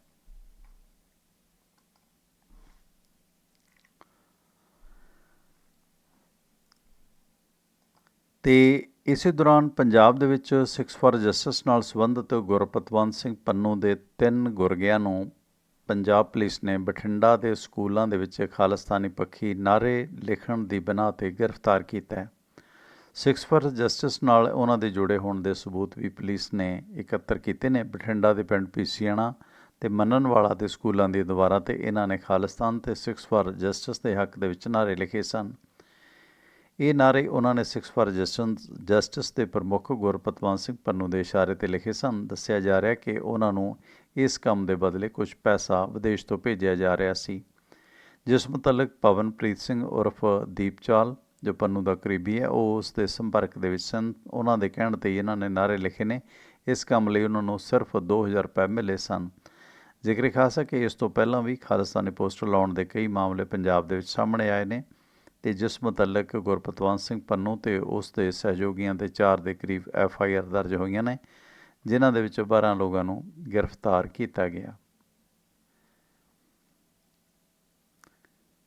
ਤੇ ਇਸੇ ਦੌਰਾਨ ਪੰਜਾਬ ਦੇ ਵਿੱਚ ਸਿਕਸ ਫਾਰ ਜਸਟਿਸ ਨਾਲ ਸੰਬੰਧਿਤ ਗੁਰਪਤਵੰਤ ਸਿੰਘ ਪੰਨੂ ਦੇ ਤਿੰਨ ਗੁਰਗਿਆਂ ਨੂੰ ਪੰਜਾਬ ਪੁਲਿਸ ਨੇ ਬਠਿੰਡਾ ਦੇ ਸਕੂਲਾਂ ਦੇ ਵਿੱਚ ਖਾਲਿਸਤਾਨੀ ਪੱਖੀ ਨਾਰੇ ਲਿਖਣ ਦੀ ਬਣਾ ਤੇ ਗ੍ਰਿਫਤਾਰ ਕੀਤਾ ਹੈ। ਸਿਕਸ ਫਾਰ ਜਸਟਿਸ ਨਾਲ ਉਹਨਾਂ ਦੇ ਜੁੜੇ ਹੋਣ ਦੇ ਸਬੂਤ ਵੀ ਪੁਲਿਸ ਨੇ ਇਕੱਤਰ ਕੀਤੇ ਨੇ। ਬਠਿੰਡਾ ਦੇ ਪਿੰਡ ਪੀਸੀਆਣਾ ਤੇ ਮੰਨਣਵਾਲਾ ਦੇ ਸਕੂਲਾਂ ਦੀ ਦੁਆਰਾ ਤੇ ਇਹਨਾਂ ਨੇ ਖਾਲਿਸਤਾਨ ਤੇ ਸਿਕਸ ਫਾਰ ਜਸਟਿਸ ਦੇ ਹੱਕ ਦੇ ਵਿੱਚ ਨਾਰੇ ਲਿਖੇ ਸਨ। ਇਹ ਨਾਰੇ ਉਹਨਾਂ ਨੇ ਸਿਕਸ ਫਾਰ ਜਸਟਿਸ ਦੇ ਪ੍ਰਮੁੱਖ ਗੁਰਪਤਵੰਤ ਸਿੰਘ ਪੰਨੂ ਦੇ ਇਸ਼ਾਰੇ ਤੇ ਲਿਖੇ ਸਨ। ਦੱਸਿਆ ਜਾ ਰਿਹਾ ਕਿ ਉਹਨਾਂ ਨੂੰ ਇਸ ਕੰਮ ਦੇ ਬਦਲੇ ਕੁਝ ਪੈਸਾ ਵਿਦੇਸ਼ ਤੋਂ ਭੇਜਿਆ ਜਾ ਰਿਹਾ ਸੀ, ਜਿਸ ਮੁਤਲਕ ਪਵਨਪ੍ਰੀਤ ਸਿੰਘ ਉਰਫ ਦੀਪਚਾਲ ਜੋ ਪੰਨੂ ਦਾ ਕਰੀਬੀ ਹੈ, ਉਹ ਉਸ ਦੇ ਸੰਪਰਕ ਦੇ ਵਿੱਚ ਸਨ। ਉਹਨਾਂ ਦੇ ਕਹਿਣ ਤੇ ਇਹਨਾਂ ਨੇ ਨਾਰੇ ਲਿਖੇ ਨੇ, ਇਸ ਕੰਮ ਲਈ ਉਹਨਾਂ ਨੂੰ ਸਿਰਫ 2000 ਰੁਪਏ ਮਿਲੇ ਸਨ। ਜ਼ਿਕਰ ਖਾਸ ਹੈ ਕਿ ਇਸ ਤੋਂ ਪਹਿਲਾਂ ਵੀ ਖਾਲਿਸਤਾਨੀ ਪੋਸਟਰ ਲਾਉਣ ਦੇ ਕਈ ਮਾਮਲੇ ਪੰਜਾਬ ਦੇ ਵਿੱਚ ਸਾਹਮਣੇ ਆਏ ਨੇ ਤੇ ਜਿਸ ਮੁਤਲਕ ਗੁਰਪਤਵੰਤ ਸਿੰਘ ਪੰਨੂ ਤੇ ਉਸ ਦੇ ਸਹਿਯੋਗੀਆਂ ਦੇ 4 ਦੇ ਕਰੀਬ ਐਫ ਆਈ ਆਰ ਦਰਜ ਹੋਈਆਂ ਨੇ। ਜਿਨ੍ਹਾਂ ਦੇ ਵਿੱਚ 12 ਲੋਕਾਂ ਨੂੰ ਗ੍ਰਿਫਤਾਰ ਕੀਤਾ ਗਿਆ।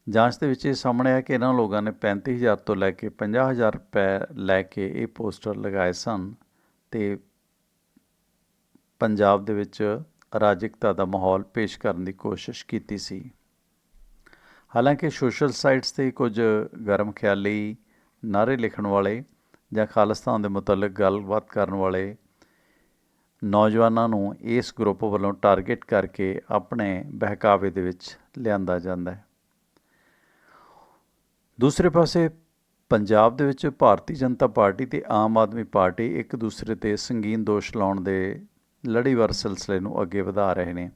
ਜਾਂਚ ਦੇ ਵਿੱਚ ਇਹ ਸਾਹਮਣੇ ਆਇਆ ਕਿ ਇਹਨਾਂ ਲੋਕਾਂ ਨੇ 35000 ਤੋਂ ਲੈ ਕੇ 50000 ਰੁਪਏ ਲੈ ਕੇ ਇਹ ਪੋਸਟਰ ਲਗਾਏ ਸਨ ਤੇ ਪੰਜਾਬ ਦੇ ਵਿੱਚ ਅਰਾਜਕਤਾ ਦਾ ਮਾਹੌਲ ਪੇਸ਼ ਕਰਨ ਦੀ ਕੋਸ਼ਿਸ਼ ਕੀਤੀ ਸੀ। ਹਾਲਾਂਕਿ ਸੋਸ਼ਲ ਸਾਈਟਸ ਤੇ ਕੁਝ ਗਰਮ ਖਿਆਲੀ ਨਾਰੇ ਲਿਖਣ ਵਾਲੇ ਜਾਂ ਖਾਲਿਸਤਾਨ ਦੇ ਮੁਤਲਕ ਗੱਲਬਾਤ ਕਰਨ ਵਾਲੇ ਨੌਜਵਾਨਾਂ ਨੂੰ ਇਸ ਗਰੁੱਪ ਵੱਲੋਂ ਟਾਰਗੇਟ ਕਰਕੇ ਆਪਣੇ ਬਹਿਕਾਵੇ ਦੇ ਵਿੱਚ ਲਿਆਂਦਾ ਜਾਂਦਾ ਹੈ। ਦੂਸਰੇ ਪਾਸੇ ਪੰਜਾਬ ਦੇ ਵਿੱਚ ਭਾਰਤੀ ਜਨਤਾ ਪਾਰਟੀ ਤੇ ਆਮ ਆਦਮੀ ਪਾਰਟੀ ਇੱਕ ਦੂਸਰੇ ਤੇ ਸੰਗੀਨ ਦੋਸ਼ ਲਾਉਣ ਦੇ ਲੜੀਵਾਰ ਸਿਲਸਿਲੇ ਨੂੰ ਅੱਗੇ ਵਧਾ ਰਹੇ ਨੇ।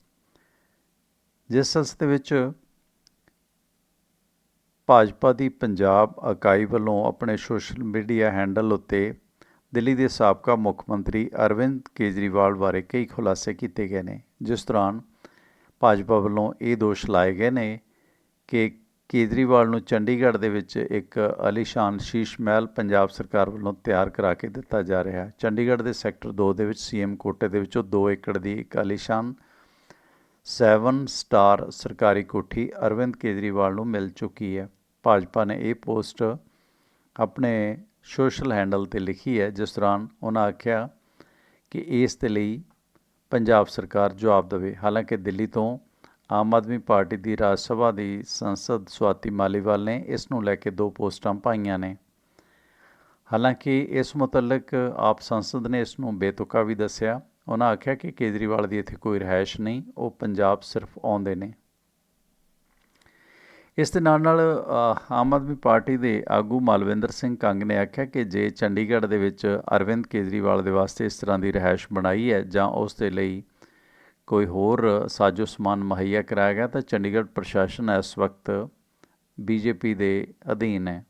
ਜਿਸ ਸਿਲਸਿਲੇ ਵਿੱਚ ਭਾਜਪਾ ਦੀ ਪੰਜਾਬ ਇਕਾਈ ਵੱਲੋਂ ਆਪਣੇ ਸੋਸ਼ਲ ਮੀਡੀਆ ਹੈਂਡਲ ਉੱਤੇ ਦਿੱਲੀ ਦੇ ਸਾਬਕਾ ਮੁੱਖ ਮੰਤਰੀ ਅਰਵਿੰਦ ਕੇਜਰੀਵਾਲ ਬਾਰੇ ਕਈ ਖੁਲਾਸੇ ਕੀਤੇ ਗਏ ਨੇ, ਜਿਸ ਦੌਰਾਨ ਭਾਜਪਾ ਵੱਲੋਂ ਇਹ ਦੋਸ਼ ਲਾਏ ਗਏ ਨੇ ਕਿ ਕੇਜਰੀਵਾਲ ਨੂੰ ਚੰਡੀਗੜ੍ਹ ਦੇ ਵਿੱਚ ਇੱਕ ਅਲੀਸ਼ਾਨ ਸ਼ੀਸ਼ ਮਹਿਲ ਪੰਜਾਬ ਸਰਕਾਰ ਵੱਲੋਂ ਤਿਆਰ ਕਰਾ ਕੇ ਦਿੱਤਾ ਜਾ ਰਿਹਾ। ਹੈ ਚੰਡੀਗੜ੍ਹ ਦੇ ਸੈਕਟਰ 2 ਦੇ ਵਿੱਚ ਸੀਐਮ ਕੋਟੇ ਦੇ ਵਿੱਚੋਂ 2 ਏਕੜ ਦੀ ਇੱਕ ਅਲੀਸ਼ਾਨ 7 ਸਟਾਰ ਸਰਕਾਰੀ ਕੋਠੀ ਅਰਵਿੰਦ ਕੇਜਰੀਵਾਲ ਨੂੰ ਮਿਲ ਚੁੱਕੀ ਹੈ। ਭਾਜਪਾ ਨੇ ਇਹ ਪੋਸਟ ਆਪਣੇ ਸੋਸ਼ਲ ਹੈਂਡਲ ਤੇ ਲਿਖੀ ਹੈ, ਜਿਸ ਦੌਰਾਨ ਉਹਨਾਂ ਆਖਿਆ ਕਿ ਇਸ ਦੇ ਲਈ ਪੰਜਾਬ ਸਰਕਾਰ ਜਵਾਬ ਦੇਵੇ। ਹਾਲਾਂਕਿ ਦਿੱਲੀ ਤੋਂ ਆਮ ਆਦਮੀ ਪਾਰਟੀ ਦੀ ਰਾਜ ਸਭਾ ਦੀ ਸੰਸਦ ਸਵਾਤੀ ਮਾਲੀਵਾਲ ਨੇ ਇਸ ਨੂੰ ਲੈ ਕੇ ਦੋ ਪੋਸਟਾਂ ਪਾਈਆਂ ਨੇ। ਹਾਲਾਂਕਿ ਇਸ ਮੁਤਲਕ ਆਪ ਸੰਸਦ ਨੇ ਇਸ ਨੂੰ ਬੇਤੁਕਾ ਵੀ ਦੱਸਿਆ। ਉਹਨਾਂ ਆਖਿਆ ਕਿ ਕੇਜਰੀਵਾਲ ਦੀ ਇੱਥੇ ਕੋਈ ਰਿਹਾਇਸ਼ ਨਹੀਂ, ਉਹ ਪੰਜਾਬ ਸਿਰਫ ਆਉਂਦੇ ਨੇ। ਇਸ ਦੇ ਨਾਲ ਨਾਲ ਆਮ ਆਦਮੀ ਪਾਰਟੀ ਦੇ ਆਗੂ ਮਾਲਵਿੰਦਰ ਸਿੰਘ ਕੰਗ ਨੇ ਆਖਿਆ ਕਿ ਜੇ ਚੰਡੀਗੜ੍ਹ ਦੇ ਵਿੱਚ ਅਰਵਿੰਦ ਕੇਜਰੀਵਾਲ ਦੇ ਵਾਸਤੇ ਇਸ ਤਰ੍ਹਾਂ ਦੀ ਰਿਹਾਇਸ਼ ਬਣਾਈ ਹੈ ਜਾਂ ਉਸ ਦੇ ਲਈ ਕੋਈ ਹੋਰ ਸਾਜੋ ਸਮਾਨ ਮੁਹੱਈਆ ਕਰਾਇਆ ਗਿਆ, ਤਾਂ ਚੰਡੀਗੜ੍ਹ ਪ੍ਰਸ਼ਾਸਨ ਇਸ ਵਕਤ ਬੀਜੇਪੀ ਦੇ ਅਧੀਨ ਹੈ।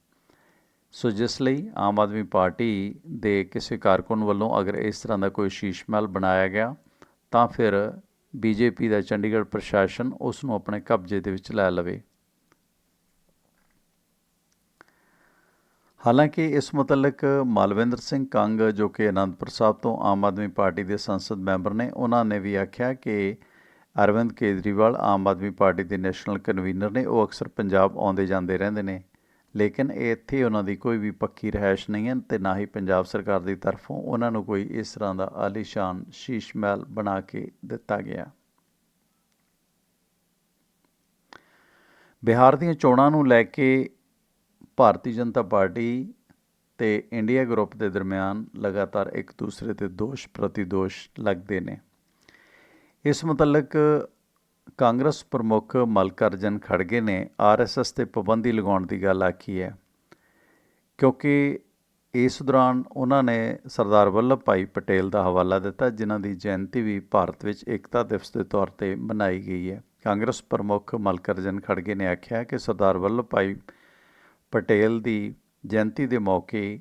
ਸੋ ਜਿਸ ਲਈ ਆਮ ਆਦਮੀ ਪਾਰਟੀ ਦੇ ਕਿਸੇ ਕਾਰਕੁਨ ਵੱਲੋਂ ਅਗਰ ਇਸ ਤਰ੍ਹਾਂ ਦਾ ਕੋਈ ਸ਼ੀਸ਼ ਮਹਿਲ ਬਣਾਇਆ ਗਿਆ, ਤਾਂ ਫਿਰ ਬੀਜੇਪੀ ਦਾ ਚੰਡੀਗੜ੍ਹ ਪ੍ਰਸ਼ਾਸਨ ਉਸ ਨੂੰ ਆਪਣੇ ਕਬਜ਼ੇ ਦੇ ਵਿੱਚ ਲੈ ਲਵੇ। ਹਾਲਾਂਕਿ ਇਸ ਮੁਤਲਕ ਮਾਲਵਿੰਦਰ ਸਿੰਘ ਕੰਗ, ਜੋ ਕਿ ਅਨੰਦਪੁਰ ਸਾਹਿਬ ਤੋਂ ਆਮ ਆਦਮੀ ਪਾਰਟੀ ਦੇ ਸੰਸਦ ਮੈਂਬਰ ਨੇ, ਉਹਨਾਂ ਨੇ ਵੀ ਆਖਿਆ ਕਿ ਅਰਵਿੰਦ ਕੇਜਰੀਵਾਲ ਆਮ ਆਦਮੀ ਪਾਰਟੀ ਦੇ ਨੈਸ਼ਨਲ ਕਨਵੀਨਰ ਨੇ। ਉਹ ਅਕਸਰ ਪੰਜਾਬ ਆਉਂਦੇ ਜਾਂਦੇ ਰਹਿੰਦੇ ਨੇ, ਲੇਕਿਨ ਇੱਥੇ ਉਹਨਾਂ ਦੀ ਕੋਈ ਵੀ ਪੱਕੀ ਰਿਹਾਇਸ਼ ਨਹੀਂ ਹੈ ਤੇ ਨਾ ਹੀ ਪੰਜਾਬ ਸਰਕਾਰ ਦੀ ਤਰਫੋਂ ਉਹਨਾਂ ਨੂੰ ਕੋਈ ਇਸ ਤਰ੍ਹਾਂ ਦਾ ਆਲੀਸ਼ਾਨ ਸ਼ੀਸ਼ ਮਹਿਲ ਬਣਾ ਕੇ ਦਿੱਤਾ ਗਿਆ। ਬਿਹਾਰ ਦੀਆਂ ਚੋਣਾਂ ਨੂੰ ਲੈ ਕੇ ਭਾਰਤੀ ਜਨਤਾ ਪਾਰਟੀ ਤੇ ਇੰਡੀਆ ਗਰੁੱਪ ਦੇ ਦਰਮਿਆਨ ਲਗਾਤਾਰ ਇੱਕ ਦੂਸਰੇ ਤੇ ਦੋਸ਼ ਪ੍ਰਤੀਦੋਸ਼ ਲੱਗਦੇ ਨੇ। ਇਸ ਮੁਤਲਕ ਕਾਂਗਰਸ ਪ੍ਰਮੁੱਖ ਮਲਕਰਜਨ ਖੜਗੇ ਨੇ ਆਰਐਸਐਸ ਤੇ ਪਾਬੰਦੀ ਲਗਾਉਣ ਦੀ ਗੱਲ ਆਖੀ ਹੈ, ਕਿਉਂਕਿ ਇਸ ਦੌਰਾਨ ਉਹਨਾਂ ਨੇ ਸਰਦਾਰ ਵੱਲਭ ਭਾਈ ਪਟੇਲ ਦਾ ਹਵਾਲਾ ਦਿੱਤਾ, ਜਿਨ੍ਹਾਂ ਦੀ ਜਯੰਤੀ ਵੀ ਭਾਰਤ ਵਿੱਚ ਏਕਤਾ ਦਿਵਸ ਦੇ ਤੌਰ ਤੇ ਮਨਾਈ ਗਈ ਹੈ। ਕਾਂਗਰਸ ਪ੍ਰਮੁੱਖ ਮਲਕਰਜਨ ਖੜਗੇ ਨੇ ਆਖਿਆ ਕਿ ਸਰਦਾਰ ਵੱਲਭ ਭਾਈ ਪਟੇਲ ਦੀ ਜਯੰਤੀ ਦੇ ਮੌਕੇ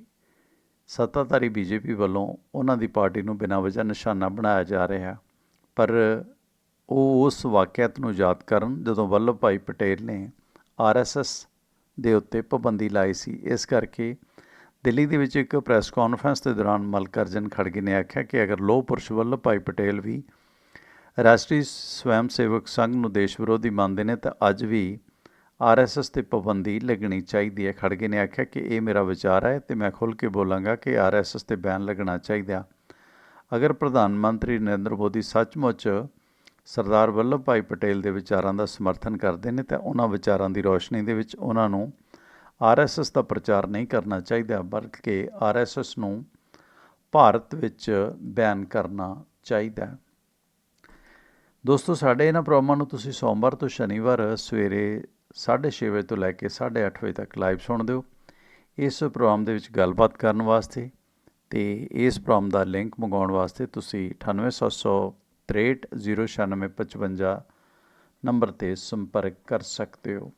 ਸੱਤਾਧਾਰੀ ਬੀਜੇਪੀ ਵੱਲੋਂ ਉਹਨਾਂ ਦੀ ਪਾਰਟੀ ਨੂੰ ਬਿਨਾਂ ਵਜ੍ਹਾ ਨਿਸ਼ਾਨਾ ਬਣਾਇਆ ਜਾ ਰਿਹਾ। ਪਰ ਉਹ ਉਸ ਵਾਕਿਆਤ ਨੂੰ ਯਾਦ ਕਰਨ ਜਦੋਂ ਵੱਲਭ ਭਾਈ ਪਟੇਲ ਨੇ ਆਰਐਸਐਸ ਦੇ ਉੱਤੇ ਪਾਬੰਦੀ ਲਾਈ ਸੀ, ਇਸ ਕਰਕੇ ਦਿੱਲੀ ਦੇ ਵਿੱਚ ਇੱਕ ਪ੍ਰੈਸ ਕਾਨਫਰੰਸ ਦੇ ਦੌਰਾਨ ਮਲਕਰਜਨ ਖੜਗੇ ਨੇ ਆਖਿਆ ਕਿ ਅਗਰ ਲੋਹ ਪੁਰਸ਼ ਵੱਲਭ ਭਾਈ ਪਟੇਲ ਵੀ ਰਾਸ਼ਟਰੀ ਸਵੈਮ ਸੇਵਕ ਸੰਘ ਨੂੰ ਦੇਸ਼ ਵਿਰੋਧੀ ਮੰਨਦੇ ਨੇ ਤਾਂ ਅੱਜ ਵੀ ਆਰਐਸਐਸ ਤੇ ਪਾਬੰਦੀ ਲੱਗਣੀ ਚਾਹੀਦੀ ਹੈ। ਖੜਗੇ ਨੇ ਆਖਿਆ ਕਿ ਇਹ ਮੇਰਾ ਵਿਚਾਰ ਹੈ ਤੇ ਮੈਂ ਖੁੱਲ੍ਹ ਕੇ ਬੋਲਾਂਗਾ ਕਿ ਆਰਐਸਐਸ ਤੇ ਬੈਨ ਲੱਗਣਾ ਚਾਹੀਦਾ। ਅਗਰ ਪ੍ਰਧਾਨ ਮੰਤਰੀ ਨਰਿੰਦਰ ਮੋਦੀ ਸੱਚਮੁੱਚ ਸਰਦਾਰ ਵੱਲਭ ਭਾਈ ਪਟੇਲ ਦੇ ਵਿਚਾਰਾਂ ਦਾ ਸਮਰਥਨ ਕਰਦੇ ਨੇ, ਤਾਂ ਉਹਨਾਂ ਵਿਚਾਰਾਂ ਦੀ ਰੋਸ਼ਨੀ ਦੇ ਵਿੱਚ ਉਹਨਾਂ ਨੂੰ ਆਰਐਸਐਸ ਦਾ ਪ੍ਰਚਾਰ ਨਹੀਂ ਕਰਨਾ ਚਾਹੀਦਾ, ਬਲਕਿ ਆਰਐਸਐਸ ਨੂੰ ਭਾਰਤ ਵਿੱਚ ਬੈਨ ਕਰਨਾ ਚਾਹੀਦਾ। ਹੈ ਦੋਸਤੋ, ਸਾਡੇ ਇਹਨਾਂ ਪ੍ਰੋਗਰਾਮਾਂ ਨੂੰ ਤੁਸੀਂ ਸੋਮਵਾਰ ਤੋਂ ਸ਼ਨੀਵਾਰ ਸਵੇਰੇ 6:30 ਵਜੇ ਤੋਂ ਲੈ ਕੇ 8:30 ਵਜੇ ਤੱਕ ਲਾਈਵ ਸੁਣ ਦਿਓ। ਇਸ ਪ੍ਰੋਗਰਾਮ ਦੇ ਵਿੱਚ ਗੱਲਬਾਤ ਕਰਨ ਵਾਸਤੇ ਤੇ ਇਸ ਪ੍ਰੋਗਰਾਮ ਦਾ ਲਿੰਕ ਮੰਗਾਉਣ ਵਾਸਤੇ ਤੁਸੀਂ 9863069555 ਨੰਬਰ ਤੇ ਸੰਪਰਕ ਕਰ ਸਕਦੇ ਹੋ।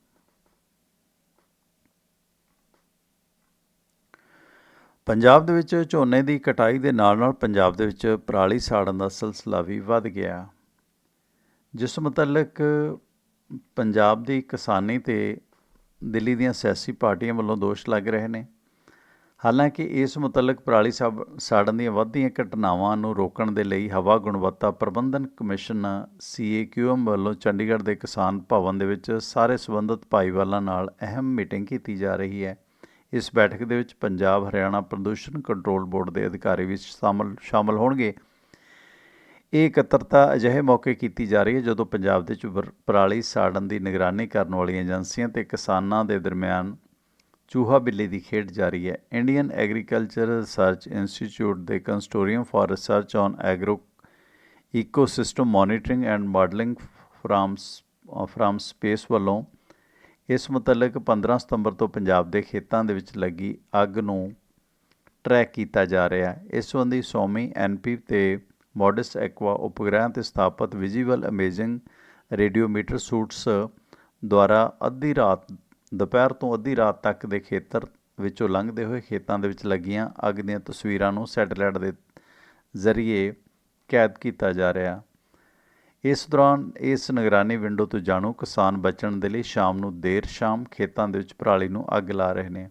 ਪੰਜਾਬ ਦੇ ਵਿੱਚ ਝੋਨੇ ਦੀ ਕਟਾਈ ਦੇ ਨਾਲ-ਨਾਲ ਪੰਜਾਬ ਦੇ ਵਿੱਚ ਪਰਾਲੀ ਸਾੜਨ ਦਾ ਸਿਲਸਿਲਾ ਵੀ ਵੱਧ ਗਿਆ। ਜਿਸ ਮੁਤਲਕ ਪੰਜਾਬ ਦੀ ਕਿਸਾਨੀ ਤੇ ਦਿੱਲੀ ਦੀਆਂ ਸਿਆਸੀ ਪਾਰਟੀਆਂ ਵੱਲੋਂ ਦੋਸ਼ ਲੱਗ ਰਹੇ ਨੇ। ਹਾਲਾਂਕਿ ਇਸ ਮੁਤਲਕ ਪਰਾਲੀ ਸਾਬ- ਸਾੜਨ ਦੀਆਂ ਵੱਧਦੀਆਂ ਘਟਨਾਵਾਂ ਨੂੰ ਰੋਕਣ ਦੇ ਲਈ ਹਵਾ ਗੁਣਵੱਤਾ ਪ੍ਰਬੰਧਨ ਕਮਿਸ਼ਨ ਸੀਏਕਿਊਐਮ ਵੱਲੋਂ ਚੰਡੀਗੜ੍ਹ ਦੇ ਕਿਸਾਨ ਭਵਨ ਦੇ ਵਿੱਚ ਸਾਰੇ ਸੰਬੰਧਿਤ ਭਾਈਵਾਲਾਂ ਨਾਲ ਅਹਿਮ ਮੀਟਿੰਗ ਕੀਤੀ ਜਾ ਰਹੀ ਹੈ। ਇਸ ਬੈਠਕ ਦੇ ਵਿੱਚ ਪੰਜਾਬ ਹਰਿਆਣਾ ਪ੍ਰਦੂਸ਼ਣ ਕੰਟਰੋਲ ਬੋਰਡ ਦੇ ਅਧਿਕਾਰੀ ਵੀ ਸ਼ਾਮਲ ਸ਼ਾਮਲ ਹੋਣਗੇ। ਇਹ ਇਕੱਤਰਤਾ ਅਜਿਹੇ ਮੌਕੇ ਕੀਤੀ ਜਾ ਰਹੀ ਹੈ ਜਦੋਂ ਪੰਜਾਬ ਦੇ ਵਿੱਚ ਵਰ- ਪਰਾਲੀ ਸਾੜਨ ਦੀ ਨਿਗਰਾਨੀ ਕਰਨ ਵਾਲੀਆਂ ਏਜੰਸੀਆਂ ਤੇ ਕਿਸਾਨਾਂ ਦੇ ਦਰਮਿਆਨ ਚੂਹਾ ਬਿੱਲੀ ਦੀ ਖੇਡ ਜਾਰੀ ਹੈ। ਇੰਡੀਅਨ ਐਗਰੀਕਲਚਰ ਰਿਸਰਚ ਇੰਸਟੀਚਿਊਟ ਦੇ consortium for research on agro ecosystem monitoring and modelling from from space ਵੱਲੋਂ ਇਸ ਮੁਤਲਕ 15 ਸਤੰਬਰ ਤੋਂ ਪੰਜਾਬ ਦੇ ਖੇਤਾਂ ਦੇ ਵਿੱਚ ਲੱਗੀ ਅੱਗ ਨੂੰ ਟਰੈਕ ਕੀਤਾ ਜਾ ਰਿਹਾ ਹੈ। ਇਸ ਸੰਬੰਧੀ ਸੋਮੀ ਐਨਪੀ ਤੇ ਮੋਡਸ ਐਕਵਾ ਉਪਗ੍ਰਹਿਾਂ ਤੇ ਸਥਾਪਿਤ ਵਿਜ਼ੀਬਲ ਅਮੇਜ਼ਿੰਗ ਰੇਡੀਓਮੀਟਰ ਸੂਟਸ ਦੁਆਰਾ ਅੱਧੀ ਰਾਤ, ਦੁਪਹਿਰ ਤੋਂ ਅੱਧੀ ਰਾਤ ਤੱਕ ਦੇ ਖੇਤਰ ਵਿੱਚੋਂ ਲੰਘਦੇ ਹੋਏ ਖੇਤਾਂ ਦੇ ਵਿੱਚ ਲੱਗੀਆਂ ਅੱਗ ਦੀਆਂ ਤਸਵੀਰਾਂ ਨੂੰ ਸੈਟੇਲਾਈਟ ਦੇ ਜ਼ਰੀਏ ਕੈਦ ਕੀਤਾ ਜਾ ਰਿਹਾ। ਇਸ ਦੌਰਾਨ ਇਸ ਨਿਗਰਾਨੀ ਵਿੰਡੋ ਤੋਂ ਜਾਣੂ, ਕਿਸਾਨ ਬਚਣ ਦੇ ਲਈ ਸ਼ਾਮ ਨੂੰ ਦੇਰ ਸ਼ਾਮ ਖੇਤਾਂ ਦੇ ਵਿੱਚ ਪਰਾਲੀ ਨੂੰ ਅੱਗ ਲਾ ਰਹੇ ਨੇ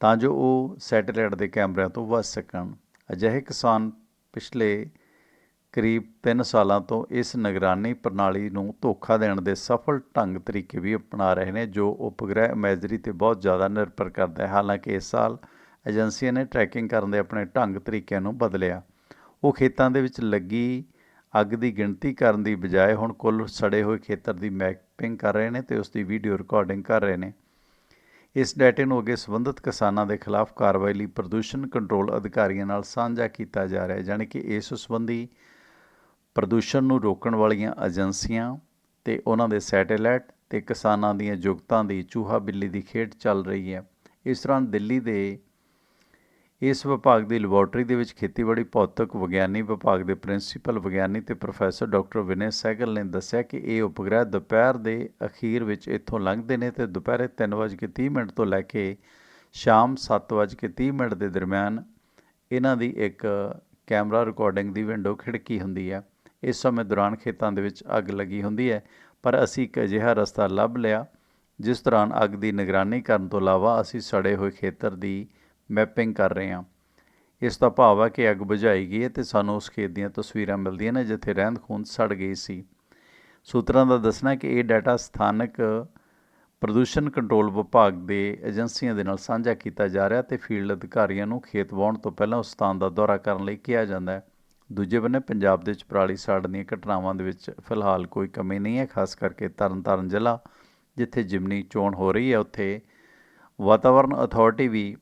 ਤਾਂ ਜੋ ਉਹ ਸੈਟੇਲਾਈਟ ਦੇ ਕੈਮਰਿਆਂ ਤੋਂ ਬਚ ਸਕਣ। ਅਜਿਹੇ ਕਿਸਾਨ ਪਿਛਲੇ ਕਰੀਬ 3 ਸਾਲਾਂ ਤੋਂ ਇਸ ਨਿਗਰਾਨੀ ਪ੍ਰਣਾਲੀ ਨੂੰ ਧੋਖਾ ਦੇਣ ਦੇ ਸਫਲ ਢੰਗ ਤਰੀਕੇ ਵੀ ਅਪਣਾ ਰਹੇ ਨੇ, ਜੋ ਉਪਗ੍ਰਹਿ ਇਮੇਜਰੀ ਤੇ ਬਹੁਤ ਜ਼ਿਆਦਾ ਨਿਰਭਰ ਕਰਦਾ ਹੈ ਹਾਲਾਂਕਿ ਇਸ ਸਾਲ ਏਜੰਸੀਆਂ ਨੇ ਟਰੈਕਿੰਗ ਕਰਨ ਦੇ ਆਪਣੇ ਢੰਗ ਤਰੀਕਿਆਂ ਨੂੰ ਬਦਲਿਆ। ਉਹ ਖੇਤਾਂ ਦੇ ਵਿੱਚ ਲੱਗੀ ਅੱਗ ਦੀ ਗਿਣਤੀ ਕਰਨ ਦੀ ਬਜਾਏ ਹੁਣ ਕੁੱਲ ਸੜੇ ਹੋਏ ਖੇਤਰ ਦੀ ਮੈਪਿੰਗ ਕਰ ਰਹੇ ਨੇ ਤੇ ਉਸ ਦੀ ਵੀਡੀਓ ਰਿਕਾਰਡਿੰਗ ਕਰ ਰਹੇ ਨੇ। ਇਸ ਡਾਟੇ ਨੂੰ ਅੱਗੇ ਸੰਬੰਧਿਤ ਕਿਸਾਨਾਂ ਦੇ ਖਿਲਾਫ ਕਾਰਵਾਈ ਲਈ ਪ੍ਰਦੂਸ਼ਣ ਕੰਟਰੋਲ ਅਧਿਕਾਰੀਆਂ ਨਾਲ ਸਾਂਝਾ ਕੀਤਾ ਜਾ ਰਿਹਾ ਹੈ ਜਾਣੀ ਕਿ ਇਸ ਸੰਬੰਧੀ ਪ੍ਰਦੂਸ਼ਣ ਨੂੰ ਰੋਕਣ ਵਾਲੀਆਂ ਏਜੰਸੀਆਂ ਤੇ ਉਹਨਾਂ ਦੇ ਸੈਟੇਲਾਈਟ ਤੇ ਕਿਸਾਨਾਂ ਦੀਆਂ ਜੁਗਤਾਂ ਦੀ ਚੂਹਾ ਬਿੱਲੀ ਦੀ ਖੇਡ ਚੱਲ ਰਹੀ ਹੈ। ਇਸ ਦੌਰਾਨ ਦਿੱਲੀ ਦੇ ਇਸ ਵਿਭਾਗ ਦੀ ਲੈਬੋਰਟਰੀ ਦੇ ਵਿੱਚ ਖੇਤੀਬਾੜੀ, ਭੌਤਿਕ, ਵਿਗਿਆਨੀ ਵਿਭਾਗ ਦੇ ਪ੍ਰਿੰਸੀਪਲ, ਵਿਗਿਆਨੀ ਤੇ ਪ੍ਰੋਫੈਸਰ ਡਾਕਟਰ ਵਿਨੇ ਸਹਿਗਲ ਨੇ ਦੱਸਿਆ ਕਿ ਇਹ ਉਪਗ੍ਰਹਿ ਦੁਪਹਿਰ ਦੇ ਅਖੀਰ ਵਿੱਚ ਇੱਥੋਂ ਲੰਘਦੇ ਨੇ ਤੇ ਦੁਪਹਿਰੇ 3:30 ਮਿੰਟ ਤੋਂ ਲੈ ਕੇ ਸ਼ਾਮ 7:30 ਮਿੰਟ ਦੇ ਦਰਮਿਆਨ ਇਹਨਾਂ ਦੀ ਇੱਕ ਕੈਮਰਾ ਰਿਕਾਰਡਿੰਗ ਦੀ ਵਿੰਡੋ ਖਿੜਕੀ ਹੁੰਦੀ ਹੈ। ਇਸ ਸਮੇਂ ਦੌਰਾਨ ਖੇਤਾਂ ਦੇ ਵਿੱਚ ਅੱਗ ਲੱਗੀ ਹੁੰਦੀ ਹੈ, ਪਰ ਅਸੀਂ ਇੱਕ ਅਜਿਹਾ ਰਸਤਾ ਲੱਭ ਲਿਆ, ਜਿਸ ਦੌਰਾਨ ਅੱਗ ਦੀ ਨਿਗਰਾਨੀ ਕਰਨ ਤੋਂ ਇਲਾਵਾ ਅਸੀਂ ਸੜੇ ਹੋਏ ਖੇਤਰ ਦੀ ਮੈਪਿੰਗ ਕਰ ਰਹੇ ਹਾਂ। ਇਸ ਦਾ ਭਾਵ ਹੈ ਕਿ ਅੱਗ ਬੁਝਾਈ ਗਈ ਹੈ ਤੇ ਸਾਨੂੰ ਉਸ ਖੇਤ ਦੀਆਂ ਤਸਵੀਰਾਂ ਮਿਲਦੀਆਂ ਨੇ ਜਿੱਥੇ ਰਹਿੰਦ ਖੂੰਦ ਸੜ ਗਈ ਸੀ। ਸੂਤਰਾਂ ਦਾ ਦੱਸਣਾ ਕਿ ਇਹ ਡਾਟਾ ਸਥਾਨਕ ਪ੍ਰਦੂਸ਼ਣ ਕੰਟਰੋਲ ਵਿਭਾਗ ਦੇ ਏਜੰਸੀਆਂ ਦੇ ਨਾਲ ਸਾਂਝਾ ਕੀਤਾ ਜਾ ਰਿਹਾ ਤੇ ਫੀਲਡ ਅਧਿਕਾਰੀਆਂ ਨੂੰ ਖੇਤ ਵਾਹੁਣ ਤੋਂ ਪਹਿਲਾਂ ਉਸ ਸਥਾਨ ਦਾ ਦੌਰਾ ਕਰਨ ਲਈ ਕਿਹਾ ਜਾਂਦਾ ਹੈ। ਦੂਜੇ ਬੰਨੇ ਪੰਜਾਬ ਦੇ ਵਿੱਚ ਪਰਾਲੀ ਸਾੜ ਦੀਆਂ ਘਟਨਾਵਾਂ ਦੇ ਵਿੱਚ ਫਿਲਹਾਲ ਕੋਈ ਕਮੀ ਨਹੀਂ ਹੈ, ਖਾਸ ਕਰਕੇ ਤਰਨਤਾਰਨ ਜ਼ਿਲ੍ਹਾ, ਜਿੱਥੇ ਜਿਮਨੀ ਚੋਣ ਹੋ ਰਹੀ ਹੈ, ਉੱਥੇ ਵਾਤਾਵਰਣ ਅਥਾਰਟੀ ਵੀ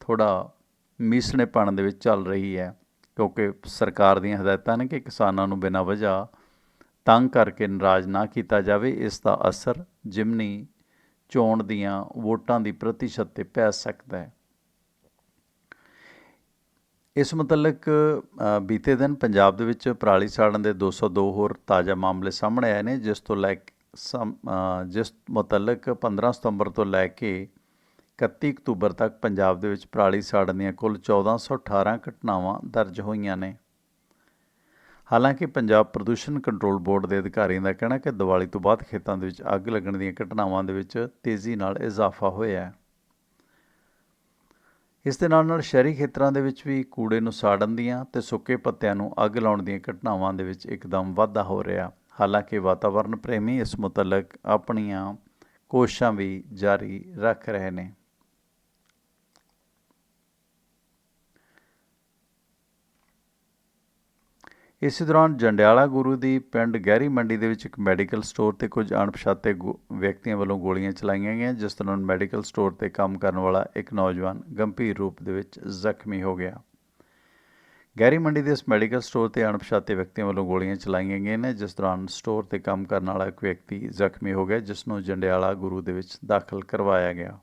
ਥੋੜਾ ਮੀਸਣੇਪਣ ਦੇ ਵਿੱਚ ਚੱਲ ਰਹੀ ਹੈ, ਕਿਉਂਕਿ ਸਰਕਾਰ ਦੀਆਂ ਹਦਾਇਤਾਂ ਨੇ ਕਿ ਕਿਸਾਨਾਂ ਨੂੰ ਬਿਨਾਂ ਵਜ੍ਹਾ ਤੰਗ ਕਰਕੇ ਨਾਰਾਜ਼ ਨਾ ਕੀਤਾ ਜਾਵੇ, ਇਸ ਦਾ ਅਸਰ ਜਿਮਨੀ ਚੋਣ ਦੀਆਂ ਵੋਟਾਂ ਦੀ ਪ੍ਰਤੀਸ਼ਤ ਤੇ ਪੈ ਸਕਦਾ ਹੈ। ਇਸ ਮੁਤਲਕ ਬੀਤੇ ਦਿਨ ਪੰਜਾਬ ਦੇ ਵਿੱਚ ਪਰਾਲੀ ਸਾੜਨ ਦੇ 202 ਹੋਰ ਤਾਜ਼ਾ ਮਾਮਲੇ ਸਾਹਮਣੇ ਆਏ ਨੇ, ਜਿਸ ਤੋਂ ਲੈ ਕੇ ਜਿਸ ਮੁਤਲਕ 15 ਸਤੰਬਰ ਤੋਂ ਲੈ ਕੇ 31 ਅਕਤੂਬਰ ਤੱਕ ਪੰਜਾਬ ਦੇ ਵਿੱਚ ਪਰਾਲੀ ਸਾੜਨ ਦੀਆਂ ਕੁੱਲ 1418 ਘਟਨਾਵਾਂ ਦਰਜ ਹੋਈਆਂ ਨੇ। ਹਾਲਾਂਕਿ ਪੰਜਾਬ ਪ੍ਰਦੂਸ਼ਣ ਕੰਟਰੋਲ ਬੋਰਡ ਦੇ ਅਧਿਕਾਰੀਆਂ ਦਾ ਕਹਿਣਾ ਕਿ ਦੀਵਾਲੀ ਤੋਂ ਬਾਅਦ ਖੇਤਾਂ ਦੇ ਵਿੱਚ ਅੱਗ ਲੱਗਣ ਦੀਆਂ ਘਟਨਾਵਾਂ ਦੇ ਵਿੱਚ ਤੇਜ਼ੀ ਨਾਲ ਇਜ਼ਾਫਾ ਹੋਇਆ ਹੈ। ਇਸ ਦੇ ਨਾਲ ਨਾਲ ਸ਼ਹਿਰੀ ਖੇਤਰਾਂ ਦੇ ਵਿੱਚ ਵੀ ਕੂੜੇ ਨੂੰ ਸਾੜਨ ਦੀਆਂ ਤੇ ਸੁੱਕੇ ਪੱਤਿਆਂ ਨੂੰ ਅੱਗ ਲਾਉਣ ਦੀਆਂ ਘਟਨਾਵਾਂ ਦੇ ਵਿੱਚ ਇੱਕਦਮ ਵਾਧਾ ਹੋ ਰਿਹਾ। ਹਾਲਾਂਕਿ ਵਾਤਾਵਰਣ ਪ੍ਰੇਮੀ ਇਸ ਮੁਤਲਕ ਆਪਣੀਆਂ ਕੋਸ਼ਿਸ਼ਾਂ ਵੀ ਜਾਰੀ ਰੱਖ ਰਹੇ ਨੇ। ਇਸੇ ਦੌਰਾਨ ਜੰਡਿਆਲਾ ਗੁਰੂ ਦੀ ਪਿੰਡ ਗਹਿਰੀ ਮੰਡੀ ਦੇ ਵਿੱਚ ਇੱਕ ਮੈਡੀਕਲ ਸਟੋਰ ਤੇ ਕੁਝ ਅਣਪਛਾਤੇ ਗੋ- ਵਿਅਕਤੀਆਂ ਵੱਲੋਂ ਗੋਲੀਆਂ ਚਲਾਈਆਂ ਗਈਆਂ, ਜਿਸ ਦੌਰਾਨ ਮੈਡੀਕਲ ਸਟੋਰ ਤੇ ਕੰਮ ਕਰਨ ਵਾਲਾ ਇੱਕ ਨੌਜਵਾਨ ਗੰਭੀਰ ਰੂਪ ਦੇ ਵਿੱਚ ਜ਼ਖਮੀ ਹੋ ਗਿਆ। ਗਹਿਰੀ ਮੰਡੀ ਦੇ ਇਸ ਮੈਡੀਕਲ ਸਟੋਰ ਤੇ ਅਣਪਛਾਤੇ ਵਿਅਕਤੀਆਂ ਵੱਲੋਂ ਗੋਲੀਆਂ ਚਲਾਈਆਂ ਗਈਆਂ ਨੇ, ਜਿਸ ਦੌਰਾਨ ਸਟੋਰ ਤੇ ਕੰਮ ਕਰਨ ਵਾਲਾ ਇੱਕ ਵਿਅਕਤੀ ਜ਼ਖਮੀ ਹੋ ਗਿਆ, ਜਿਸ ਨੂੰ ਜੰਡਿਆਲਾ ਗੁਰੂ ਦੇ ਵਿੱਚ ਦਾਖਲ ਕਰਵਾਇਆ ਗਿਆ।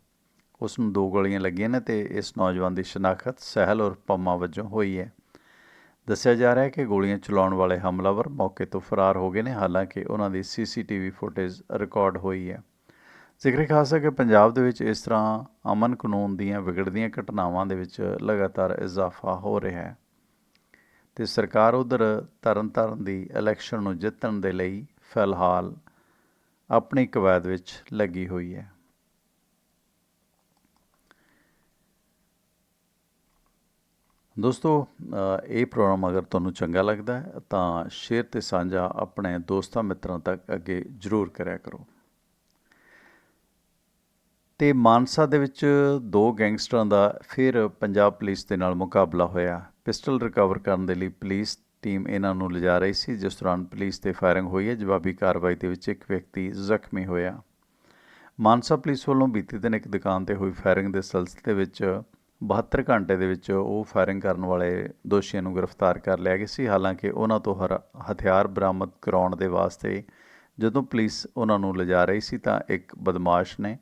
ਉਸ ਨੂੰ ਦੋ ਗੋਲੀਆਂ ਲੱਗੀਆਂ ਨੇ ਤੇ ਇਸ ਨੌਜਵਾਨ ਦੀ ਸ਼ਨਾਖਤ ਸਹਿਲ ਔਰ ਪੰਮਾ ਵਜੋਂ ਹੋਈ ਹੈ। ਦੱਸਿਆ ਜਾ ਰਿਹਾ ਹੈ ਕਿ ਗੋਲੀਆਂ ਚਲਾਉਣ ਵਾਲੇ ਹਮਲਾਵਰ ਮੌਕੇ ਤੋਂ ਫਰਾਰ ਹੋ ਗਏ ਨੇ, ਹਾਲਾਂਕਿ ਉਹਨਾਂ ਦੀ ਸੀਸੀਟੀਵੀ ਫੁਟੇਜ ਰਿਕਾਰਡ ਹੋਈ ਹੈ। ਜ਼ਿਕਰ ਖਾਸ ਹੈ ਕਿ ਪੰਜਾਬ ਦੇ ਵਿੱਚ ਇਸ ਤਰ੍ਹਾਂ ਅਮਨ ਕਾਨੂੰਨ ਦੀਆਂ ਵਿਗੜਦੀਆਂ ਘਟਨਾਵਾਂ ਦੇ ਵਿੱਚ ਲਗਾਤਾਰ ਇਜ਼ਾਫਾ ਹੋ ਰਿਹਾ ਹੈ ਤੇ ਸਰਕਾਰ ਉਧਰ ਤਰਨਤਾਰਨ ਦੀ ਇਲੈਕਸ਼ਨ ਨੂੰ ਜਿੱਤਣ ਦੇ ਲਈ ਫਿਲਹਾਲ ਆਪਣੀ ਕਵਾਇਦ ਵਿੱਚ ਲੱਗੀ ਹੋਈ ਹੈ। ਦੋਸਤੋ ਇਹ ਪ੍ਰੋਗਰਾਮ ਅਗਰ ਤੁਹਾਨੂੰ ਚੰਗਾ ਲੱਗਦਾ ਹੈ, ਤਾਂ ਸ਼ੇਅਰ ਤੇ ਸਾਂਝਾ ਆਪਣੇ ਦੋਸਤਾਂ ਮਿੱਤਰਾਂ ਤੱਕ ਅੱਗੇ ਜ਼ਰੂਰ ਕਰਿਆ ਕਰੋ। ਤੇ ਮਾਨਸਾ ਦੇ ਵਿੱਚ ਦੋ ਗੈਂਗਸਟਰਾਂ ਦਾ ਫਿਰ ਪੰਜਾਬ ਪੁਲਿਸ ਦੇ ਨਾਲ ਮੁਕਾਬਲਾ ਹੋਇਆ। ਪਿਸਟਲ ਰਿਕਵਰ ਕਰਨ ਦੇ ਲਈ ਪੁਲਿਸ ਟੀਮ ਇਹਨਾਂ ਨੂੰ ਲਿਜਾ ਰਹੀ ਸੀ, ਜਿਸ ਦੌਰਾਨ ਪੁਲਿਸ ਤੇ ਫਾਇਰਿੰਗ ਹੋਈ ਹੈ, ਜਵਾਬੀ ਕਾਰਵਾਈ ਦੇ ਵਿੱਚ ਇੱਕ ਵਿਅਕਤੀ ਜ਼ਖਮੀ ਹੋਇਆ। ਮਾਨਸਾ ਪੁਲਿਸ ਵੱਲੋਂ ਬੀਤੇ ਦਿਨ ਇੱਕ ਦੁਕਾਨ ਤੇ ਹੋਈ ਫਾਇਰਿੰਗ ਦੇ ਸਿਲਸਿਲੇ ਵਿੱਚ 72 ਘੰਟੇ ਦੇ ਵਿੱਚ ਉਹ ਫਾਇਰਿੰਗ ਕਰਨ ਵਾਲੇ ਦੋਸ਼ੀਆਂ ਨੂੰ ਗ੍ਰਿਫਤਾਰ ਕਰ ਲਿਆ ਗਿਆ ਸੀ। ਹਾਲਾਂਕਿ ਉਹਨਾਂ ਤੋਂ ਹਰ, ਹਥਿਆਰ ਬਰਾਮਦ ਕਰਾਉਣ ਦੇ ਵਾਸਤੇ ਜਦੋਂ ਪੁਲਿਸ ਉਹਨਾਂ ਨੂੰ ਲਿਜਾ ਰਹੀ ਸੀ ਤਾਂ ਇੱਕ ਬਦਮਾਸ਼ ਨੇ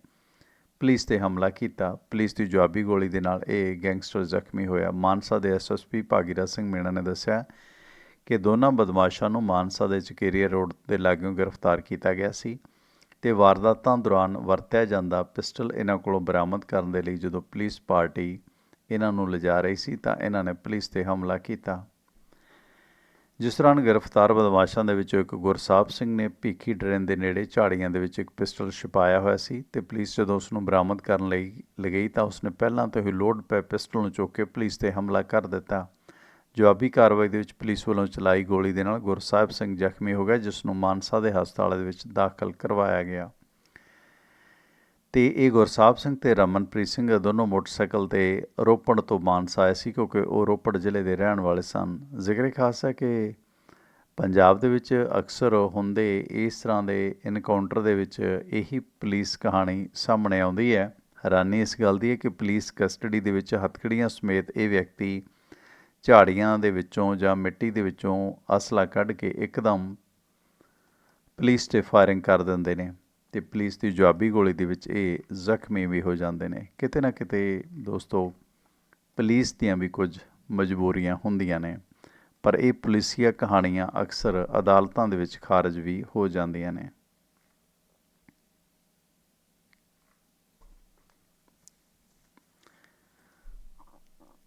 ਪੁਲਿਸ ਤੇ ਹਮਲਾ ਕੀਤਾ। ਪੁਲਿਸ ਦੀ ਜਵਾਬੀ ਗੋਲੀ ਦੇ ਨਾਲ ਇਹ ਗੈਂਗਸਟਰ ਜ਼ਖਮੀ ਹੋਇਆ। ਮਾਨਸਾ ਦੇ ਐਸਐਸਪੀ ਭਾਗੀਰਾ ਸਿੰਘ ਮੀਣਾ ਨੇ ਦੱਸਿਆ ਕਿ ਦੋਨਾਂ ਬਦਮਾਸ਼ਾਂ ਨੂੰ ਮਾਨਸਾ ਦੇ ਚਕੇਰੀਆ ਰੋਡ ਦੇ ਲਾਗਿਓਂ ਗ੍ਰਿਫਤਾਰ ਕੀਤਾ ਗਿਆ ਸੀ ਤੇ ਵਾਰਦਾਤਾਂ ਦੌਰਾਨ ਵਰਤਿਆ ਜਾਂਦਾ ਪਿਸਟਲ ਇਹਨਾਂ ਕੋਲੋਂ ਬਰਾਮਦ ਕਰਨ ਦੇ ਲਈ ਜਦੋਂ ਪੁਲਿਸ ਪਾਰਟੀ ਇਹਨਾਂ ਨੂੰ ਲਿਜਾ ਰਹੀ ਸੀ ਤਾਂ ਇਹਨਾਂ ਨੇ ਪੁਲਿਸ ਤੇ ਹਮਲਾ ਕੀਤਾ। ਜਿਸ ਦੌਰਾਨ ਗ੍ਰਿਫਤਾਰ ਬਦਮਾਸ਼ਾਂ ਦੇ ਵਿੱਚੋਂ ਇੱਕ ਗੁਰਸਾਹਿਬ ਸਿੰਘ ਨੇ ਭੀਖੀ ਡਰੇਨ ਦੇ ਨੇੜੇ ਝਾੜੀਆਂ ਦੇ ਵਿੱਚ ਇੱਕ ਪਿਸਟਲ ਛੁਪਾਇਆ ਹੋਇਆ ਸੀ ਤੇ ਪੁਲਿਸ ਜਦੋਂ ਉਸ ਨੂੰ ਬਰਾਮਦ ਕਰਨ ਲਈ ਲਗਈ ਤਾਂ ਉਸਨੇ ਪਹਿਲਾਂ ਤੋਂ ਹੀ ਲੋਡ ਪਏ ਪਿਸਟਲ ਨੂੰ ਚੁੱਕ ਕੇ ਪੁਲਿਸ ਤੇ ਹਮਲਾ ਕਰ ਦਿੱਤਾ। ਜਵਾਬੀ ਕਾਰਵਾਈ ਦੇ ਵਿੱਚ ਪੁਲਿਸ ਵੱਲੋਂ ਚਲਾਈ ਗੋਲੀ ਦੇ ਨਾਲ ਗੁਰਸਾਹਿਬ ਸਿੰਘ ਜ਼ਖਮੀ ਹੋ ਗਿਆ, ਜਿਸ ਨੂੰ ਮਾਨਸਾ ਦੇ ਹਸਪਤਾਲ ਦੇ ਵਿੱਚ ਦਾਖਲ ਕਰਵਾਇਆ ਗਿਆ। ਤੇ ਇਹ ਗੁਰਸਾਹਿਬ ਸਿੰਘ ਤੇ ਰਮਨਪ੍ਰੀਤ ਸਿੰਘ ਦੋਨੋਂ ਮੋਟਰਸਾਈਕਲ ਤੇ ਰੋਪੜ ਤੋਂ ਮਾਨਸਾ ਆਏ ਸੀ ਕਿਉਂਕਿ ਉਹ ਰੋਪੜ ਜ਼ਿਲ੍ਹੇ ਦੇ ਰਹਿਣ ਵਾਲੇ ਸਨ। ਜ਼ਿਕਰ ਖਾਸ ਹੈ ਕਿ ਪੰਜਾਬ ਦੇ ਵਿੱਚ ਅਕਸਰ ਹੁੰਦੇ ਇਸ ਤਰ੍ਹਾਂ ਦੇ ਇਨਕਾਊਂਟਰ ਦੇ ਵਿੱਚ ਇਹੀ ਪੁਲਿਸ ਕਹਾਣੀ ਸਾਹਮਣੇ ਆਉਂਦੀ ਹੈ। ਹੈਰਾਨੀ ਇਸ ਗੱਲ ਦੀ ਹੈ ਕਿ ਪੁਲਿਸ ਕਸਟਡੀ ਦੇ ਵਿੱਚ ਹੱਥਕੜੀਆਂ ਸਮੇਤ ਇਹ ਵਿਅਕਤੀ ਝਾੜੀਆਂ ਦੇ ਵਿੱਚੋਂ ਜਾਂ ਮਿੱਟੀ ਦੇ ਵਿੱਚੋਂ ਅਸਲਾ ਕੱਢ ਕੇ ਇੱਕਦਮ ਪੁਲਿਸ 'ਤੇ ਫਾਇਰਿੰਗ ਕਰ ਦਿੰਦੇ ਨੇ। ਤੇ ਪੁਲਿਸ ਦੀ ਜਵਾਬੀ ਗੋਲੀ ਦੇ ਵਿੱਚ ਇਹ ਜ਼ਖਮੀ ਵੀ ਹੋ ਜਾਂਦੇ ਨੇ। ਕਿਤੇ ਨਾ ਕਿਤੇ ਦੋਸਤੋ, ਪੁਲਿਸ ਦੀਆਂ ਵੀ ਕੁਝ ਮਜਬੂਰੀਆਂ ਹੁੰਦੀਆਂ ਨੇ, ਪਰ ਇਹ ਪੁਲਿਸੀਆ ਕਹਾਣੀਆਂ ਅਕਸਰ ਅਦਾਲਤਾਂ ਦੇ ਵਿੱਚ ਖਾਰਜ ਵੀ ਹੋ ਜਾਂਦੀਆਂ ਨੇ।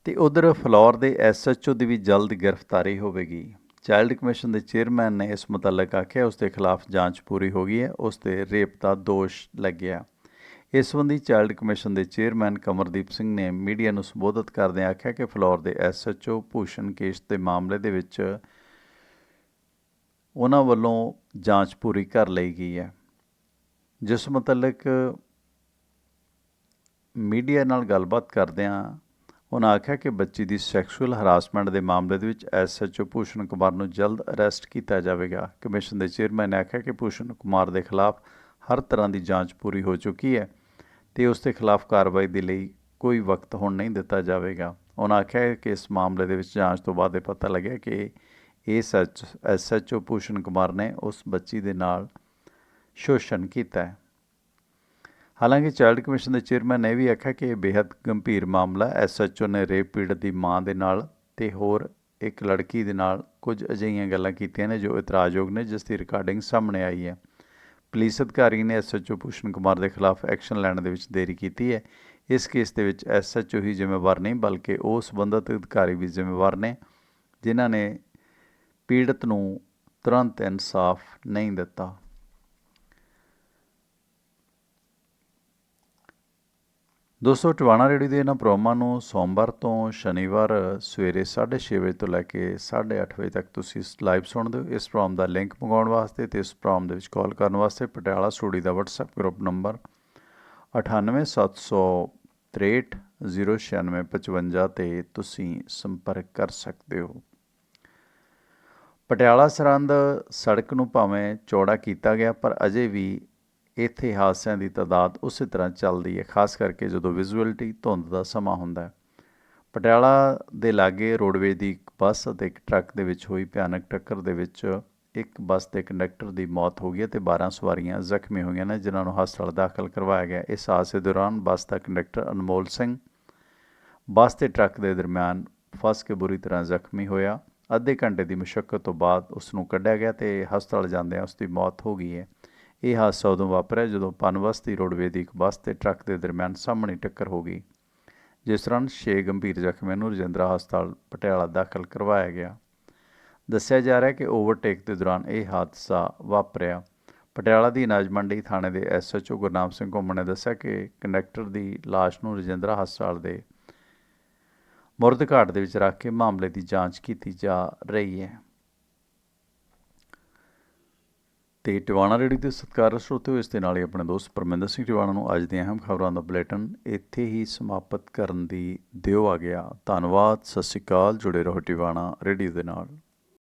ਤੇ ਉਧਰ ਫਲੋਰ ਦੇ ਐਸਐਚਓ ਦੀ ਵੀ ਜਲਦ ਗ੍ਰਿਫਤਾਰੀ ਹੋਵੇਗੀ। ਚਾਈਲਡ ਕਮਿਸ਼ਨ ਦੇ ਚੇਅਰਮੈਨ ਨੇ ਇਸ ਮੁਤਲਕ ਆਖਿਆ, ਉਸ ਦੇ ਖਿਲਾਫ ਜਾਂਚ ਪੂਰੀ ਹੋ ਗਈ ਹੈ, ਉਸ ਤੇ ਰੇਪ ਦਾ ਦੋਸ਼ ਲੱਗਿਆ। ਇਸ ਸੰਬੰਧੀ ਚਾਈਲਡ ਕਮਿਸ਼ਨ ਦੇ ਚੇਅਰਮੈਨ ਕਮਰਦੀਪ ਸਿੰਘ ਨੇ ਮੀਡੀਆ ਨੂੰ ਸੰਬੋਧਿਤ ਕਰਦਿਆਂ ਆਖਿਆ ਕਿ ਫਲੋਰ ਦੇ ਐਸਐਚਓ ਭੂਸ਼ਣ ਕੇਸ ਦੇ ਮਾਮਲੇ ਦੇ ਵਿੱਚ ਉਹਨਾਂ ਵੱਲੋਂ ਜਾਂਚ ਪੂਰੀ ਕਰ ਲਈ ਗਈ ਹੈ। ਜਿਸ ਮੁਤਲਕ ਮੀਡੀਆ ਨਾਲ ਗੱਲਬਾਤ ਕਰਦਿਆਂ ਉਹਨਾਂ ਆਖਿਆ ਕਿ ਬੱਚੀ ਦੀ ਸੈਕਸ਼ੂਅਲ ਹਰਾਸਮੈਂਟ ਦੇ ਮਾਮਲੇ ਦੇ ਵਿੱਚ ਐਸਐਚਓ ਭੂਸ਼ਣ ਕੁਮਾਰ ਨੂੰ ਜਲਦ ਅਰੈਸਟ ਕੀਤਾ ਜਾਵੇਗਾ। ਕਮਿਸ਼ਨ ਦੇ ਚੇਅਰਮੈਨ ਨੇ ਆਖਿਆ ਕਿ ਭੂਸ਼ਣ ਕੁਮਾਰ ਦੇ ਖਿਲਾਫ ਹਰ ਤਰ੍ਹਾਂ ਦੀ ਜਾਂਚ ਪੂਰੀ ਹੋ ਚੁੱਕੀ ਹੈ ਤੇ ਉਸ ਦੇ ਖਿਲਾਫ ਕਾਰਵਾਈ ਦੇ ਲਈ ਕੋਈ ਵਕਤ ਹੁਣ ਨਹੀਂ ਦਿੱਤਾ ਜਾਵੇਗਾ। ਉਹਨਾਂ ਆਖਿਆ ਕਿ ਇਸ ਮਾਮਲੇ ਦੇ ਵਿੱਚ ਜਾਂਚ ਤੋਂ ਬਾਅਦ ਇਹ ਪਤਾ ਲੱਗਿਆ ਕਿ ਇਸ ਐਸਐਚਓ ਭੂਸ਼ਣ ਕੁਮਾਰ ਨੇ ਉਸ ਬੱਚੀ ਦੇ ਨਾਲ ਸ਼ੋਸ਼ਣ ਕੀਤਾ ਹੈ। ਹਾਲਾਂਕਿ ਚਾਈਲਡ ਕਮਿਸ਼ਨ ਦੇ ਚੇਅਰਮੈਨ ਨੇ ਇਹ ਵੀ ਆਖਿਆ ਕਿ ਇਹ ਬੇहद ਗੰਭੀਰ ਮਾਮਲਾ ਐਸਐਚਓ ਨੇ ਰੇਪ ਪੀੜਤ ਦੀ ਮਾਂ ਦੇ ਨਾਲ ਤੇ ਹੋਰ ਇੱਕ ਲੜਕੀ ਦੇ ਨਾਲ ਕੁਝ ਅਜਿਹੀਆਂ ਗੱਲਾਂ ਕੀਤੀਆਂ ਨੇ ਜੋ ਇਤਰਾਜ਼ਯੋਗ ਨੇ, ਜਿਸ ਦੀ ਰਿਕਾਰਡਿੰਗ ਸਾਹਮਣੇ ਆਈ ਹੈ। ਪੁਲਿਸ ਅਧਿਕਾਰੀ ਨੇ ਐਸਐਚਓ ਭੂਸ਼ਣ ਕੁਮਾਰ ਦੇ ਖਿਲਾਫ ਐਕਸ਼ਨ ਲੈਣ ਦੇ ਵਿੱਚ ਦੇਰੀ ਕੀਤੀ ਹੈ। ਇਸ ਕੇਸ ਦੇ ਵਿੱਚ ਐਸਐਚਓ ਹੀ ਜ਼ਿੰਮੇਵਾਰ ਨਹੀਂ, ਬਲਕਿ ਉਹ ਸੰਬੰਧਿਤ ਅਧਿਕਾਰੀ ਵੀ ਜ਼ਿੰਮੇਵਾਰ ਨੇ, ਜਿਨ੍ਹਾਂ ਨੇ ਪੀੜਤ ਨੂੰ ਤੁਰੰਤ ਇਨਸਾਫ ਨਹੀਂ ਦਿੱਤਾ। ਦੋਸਤੋ, ਟਵਾਣਾ ਰੇਡੀ ਦੇ ਇਹਨਾਂ ਪ੍ਰੋਗਰਾਮਾਂ ਨੂੰ ਸੋਮਵਾਰ ਤੋਂ ਸ਼ਨੀਵਾਰ ਸਵੇਰੇ 6:30 ਵਜੇ ਤੋਂ ਲੈ ਕੇ 8:30 ਵਜੇ ਤੱਕ ਤੁਸੀਂ ਲਾਈਵ ਸੁਣਦੇ ਹੋ ਇਸ ਪ੍ਰੋਗਰਾਮ ਦਾ ਲਿੰਕ ਮੰਗਾਉਣ ਵਾਸਤੇ ਤੇ ਇਸ ਪ੍ਰੋਗਰਾਮ ਦੇ ਵਿੱਚ ਕਾਲ ਕਰਨ ਵਾਸਤੇ ਪਟਿਆਲਾ ਸਟੂਡੀਓ ਦਾ WhatsApp ਗਰੁੱਪ ਨੰਬਰ 9870609655 ਤੇ ਤੁਸੀਂ ਸੰਪਰਕ ਕਰ ਸਕਦੇ ਹੋ। ਪਟਿਆਲਾ ਸਰੰਦ ਸੜਕ ਨੂੰ ਭਾਵੇਂ ਚੌੜਾ ਕੀਤਾ ਗਿਆ, ਪਰ ਅਜੇ ਵੀ ਇੱਥੇ ਹਾਦਸਿਆਂ ਦੀ ਤਾਦਾਦ ਉਸੇ ਤਰ੍ਹਾਂ ਚੱਲਦੀ ਹੈ, ਖਾਸ ਕਰਕੇ ਜਦੋਂ ਵਿਜ਼ੂਅਲਿਟੀ ਧੁੰਦ ਦਾ ਸਮਾਂ ਹੁੰਦਾ ਹੈ। ਪਟਿਆਲਾ ਦੇ ਲਾਗੇ ਰੋਡਵੇਜ ਦੀ ਇੱਕ ਬੱਸ ਅਤੇ ਇੱਕ ਟਰੱਕ ਦੇ ਵਿੱਚ ਹੋਈ ਭਿਆਨਕ ਟੱਕਰ ਦੇ ਵਿੱਚ ਇੱਕ ਬੱਸ ਦੇ ਕੰਡਕਟਰ ਦੀ ਮੌਤ ਹੋ ਗਈ ਤੇ 12 ਸਵਾਰੀਆਂ ਜ਼ਖਮੀ ਹੋਈਆਂ ਨੇ, ਜਿਨ੍ਹਾਂ ਨੂੰ ਹਸਪਤਾਲ ਦਾਖਲ ਕਰਵਾਇਆ ਗਿਆ। ਇਸ ਹਾਦਸੇ ਦੌਰਾਨ ਬੱਸ ਦਾ ਕੰਡਕਟਰ ਅਨਮੋਲ ਸਿੰਘ ਬੱਸ ਤੇ ਟਰੱਕ ਦੇ ਦਰਮਿਆਨ ਫਸ ਕੇ ਬੁਰੀ ਤਰ੍ਹਾਂ ਜ਼ਖਮੀ ਹੋਇਆ। ਅੱਧੇ ਘੰਟੇ ਦੀ ਮੁਸ਼ਕਲ ਤੋਂ ਬਾਅਦ ਉਸ ਨੂੰ ਕੱਢਿਆ ਗਿਆ ਤੇ ਹਸਪਤਾਲ ਜਾਂਦਿਆਂ ਉਸ ਦੀ ਮੌਤ ਹੋ ਗਈ ਹੈ। ਇਹ ਹਾਦਸਾ ਉਦੋਂ ਵਾਪਰਿਆ ਜਦੋਂ ਪਨਬਸਤੀ ਰੋਡਵੇ ਦੀ ਇੱਕ ਬੱਸ ਤੇ ਟਰੱਕ ਦੇ ਦਰਮਿਆਨ ਸਾਹਮਣੇ ਟੱਕਰ ਹੋ ਗਈ, ਜਿਸ ਦੌਰਾਨ 6 ਗੰਭੀਰ ਜ਼ਖਮੀਆਂ ਨੂੰ ਰਜਿੰਦਰਾ ਹਸਪਤਾਲ ਪਟਿਆਲਾ ਦਾਖਲ ਕਰਵਾਇਆ ਗਿਆ। ਦੱਸਿਆ ਜਾ ਰਿਹਾ ਹੈ ਕਿ ਓਵਰਟੇਕ ਦੇ ਦੌਰਾਨ ਇਹ ਹਾਦਸਾ ਵਾਪਰਿਆ। ਪਟਿਆਲਾ ਦੀ ਅਨਾਜ ਮੰਡੀ ਥਾਣੇ ਦੇ ਐਸਐਚਓ ਗੁਰਨਾਮ ਸਿੰਘ ਘੁੰਮਣ ਨੇ ਦੱਸਿਆ ਕਿ ਕੰਡਕਟਰ ਦੀ ਲਾਸ਼ ਨੂੰ ਰਜਿੰਦਰਾ ਹਸਪਤਾਲ ਦੇ ਮੁਰਦ ਘਾਟ ਦੇ ਵਿੱਚ ਰੱਖ ਕੇ ਮਾਮਲੇ ਦੀ ਜਾਂਚ ਕੀਤੀ ਜਾ ਰਹੀ ਹੈ। ਤੇ ਟਿਵਾਣਾ ਰੇਡੀ ਦੇ ਸਤਿਕਾਰ ਸਰੋਤਿਓ ਇਸ ਦੇ ਨਾਲ ਹੀ ਆਪਣੇ ਦੋਸਤ ਪਰਮਿੰਦਰ ਸਿੰਘ ਟਿਵਾਣਾ ਨੂੰ ਅੱਜ ਦੀਆਂ ਅਹਿਮ ਖਬਰਾਂ ਦਾ ਬੁਲੇਟਿਨ ਇੱਥੇ ਹੀ ਸਮਾਪਤ ਕਰਨ ਦੀ ਦਿਓ ਆ ਗਿਆ। ਧੰਨਵਾਦ, ਸਤਿ ਸ਼੍ਰੀ ਅਕਾਲ, ਜੁੜੇ ਰਹੋ ਟਿਵਾਣਾ ਰੇਡੀ ਦੇ ਨਾਲ।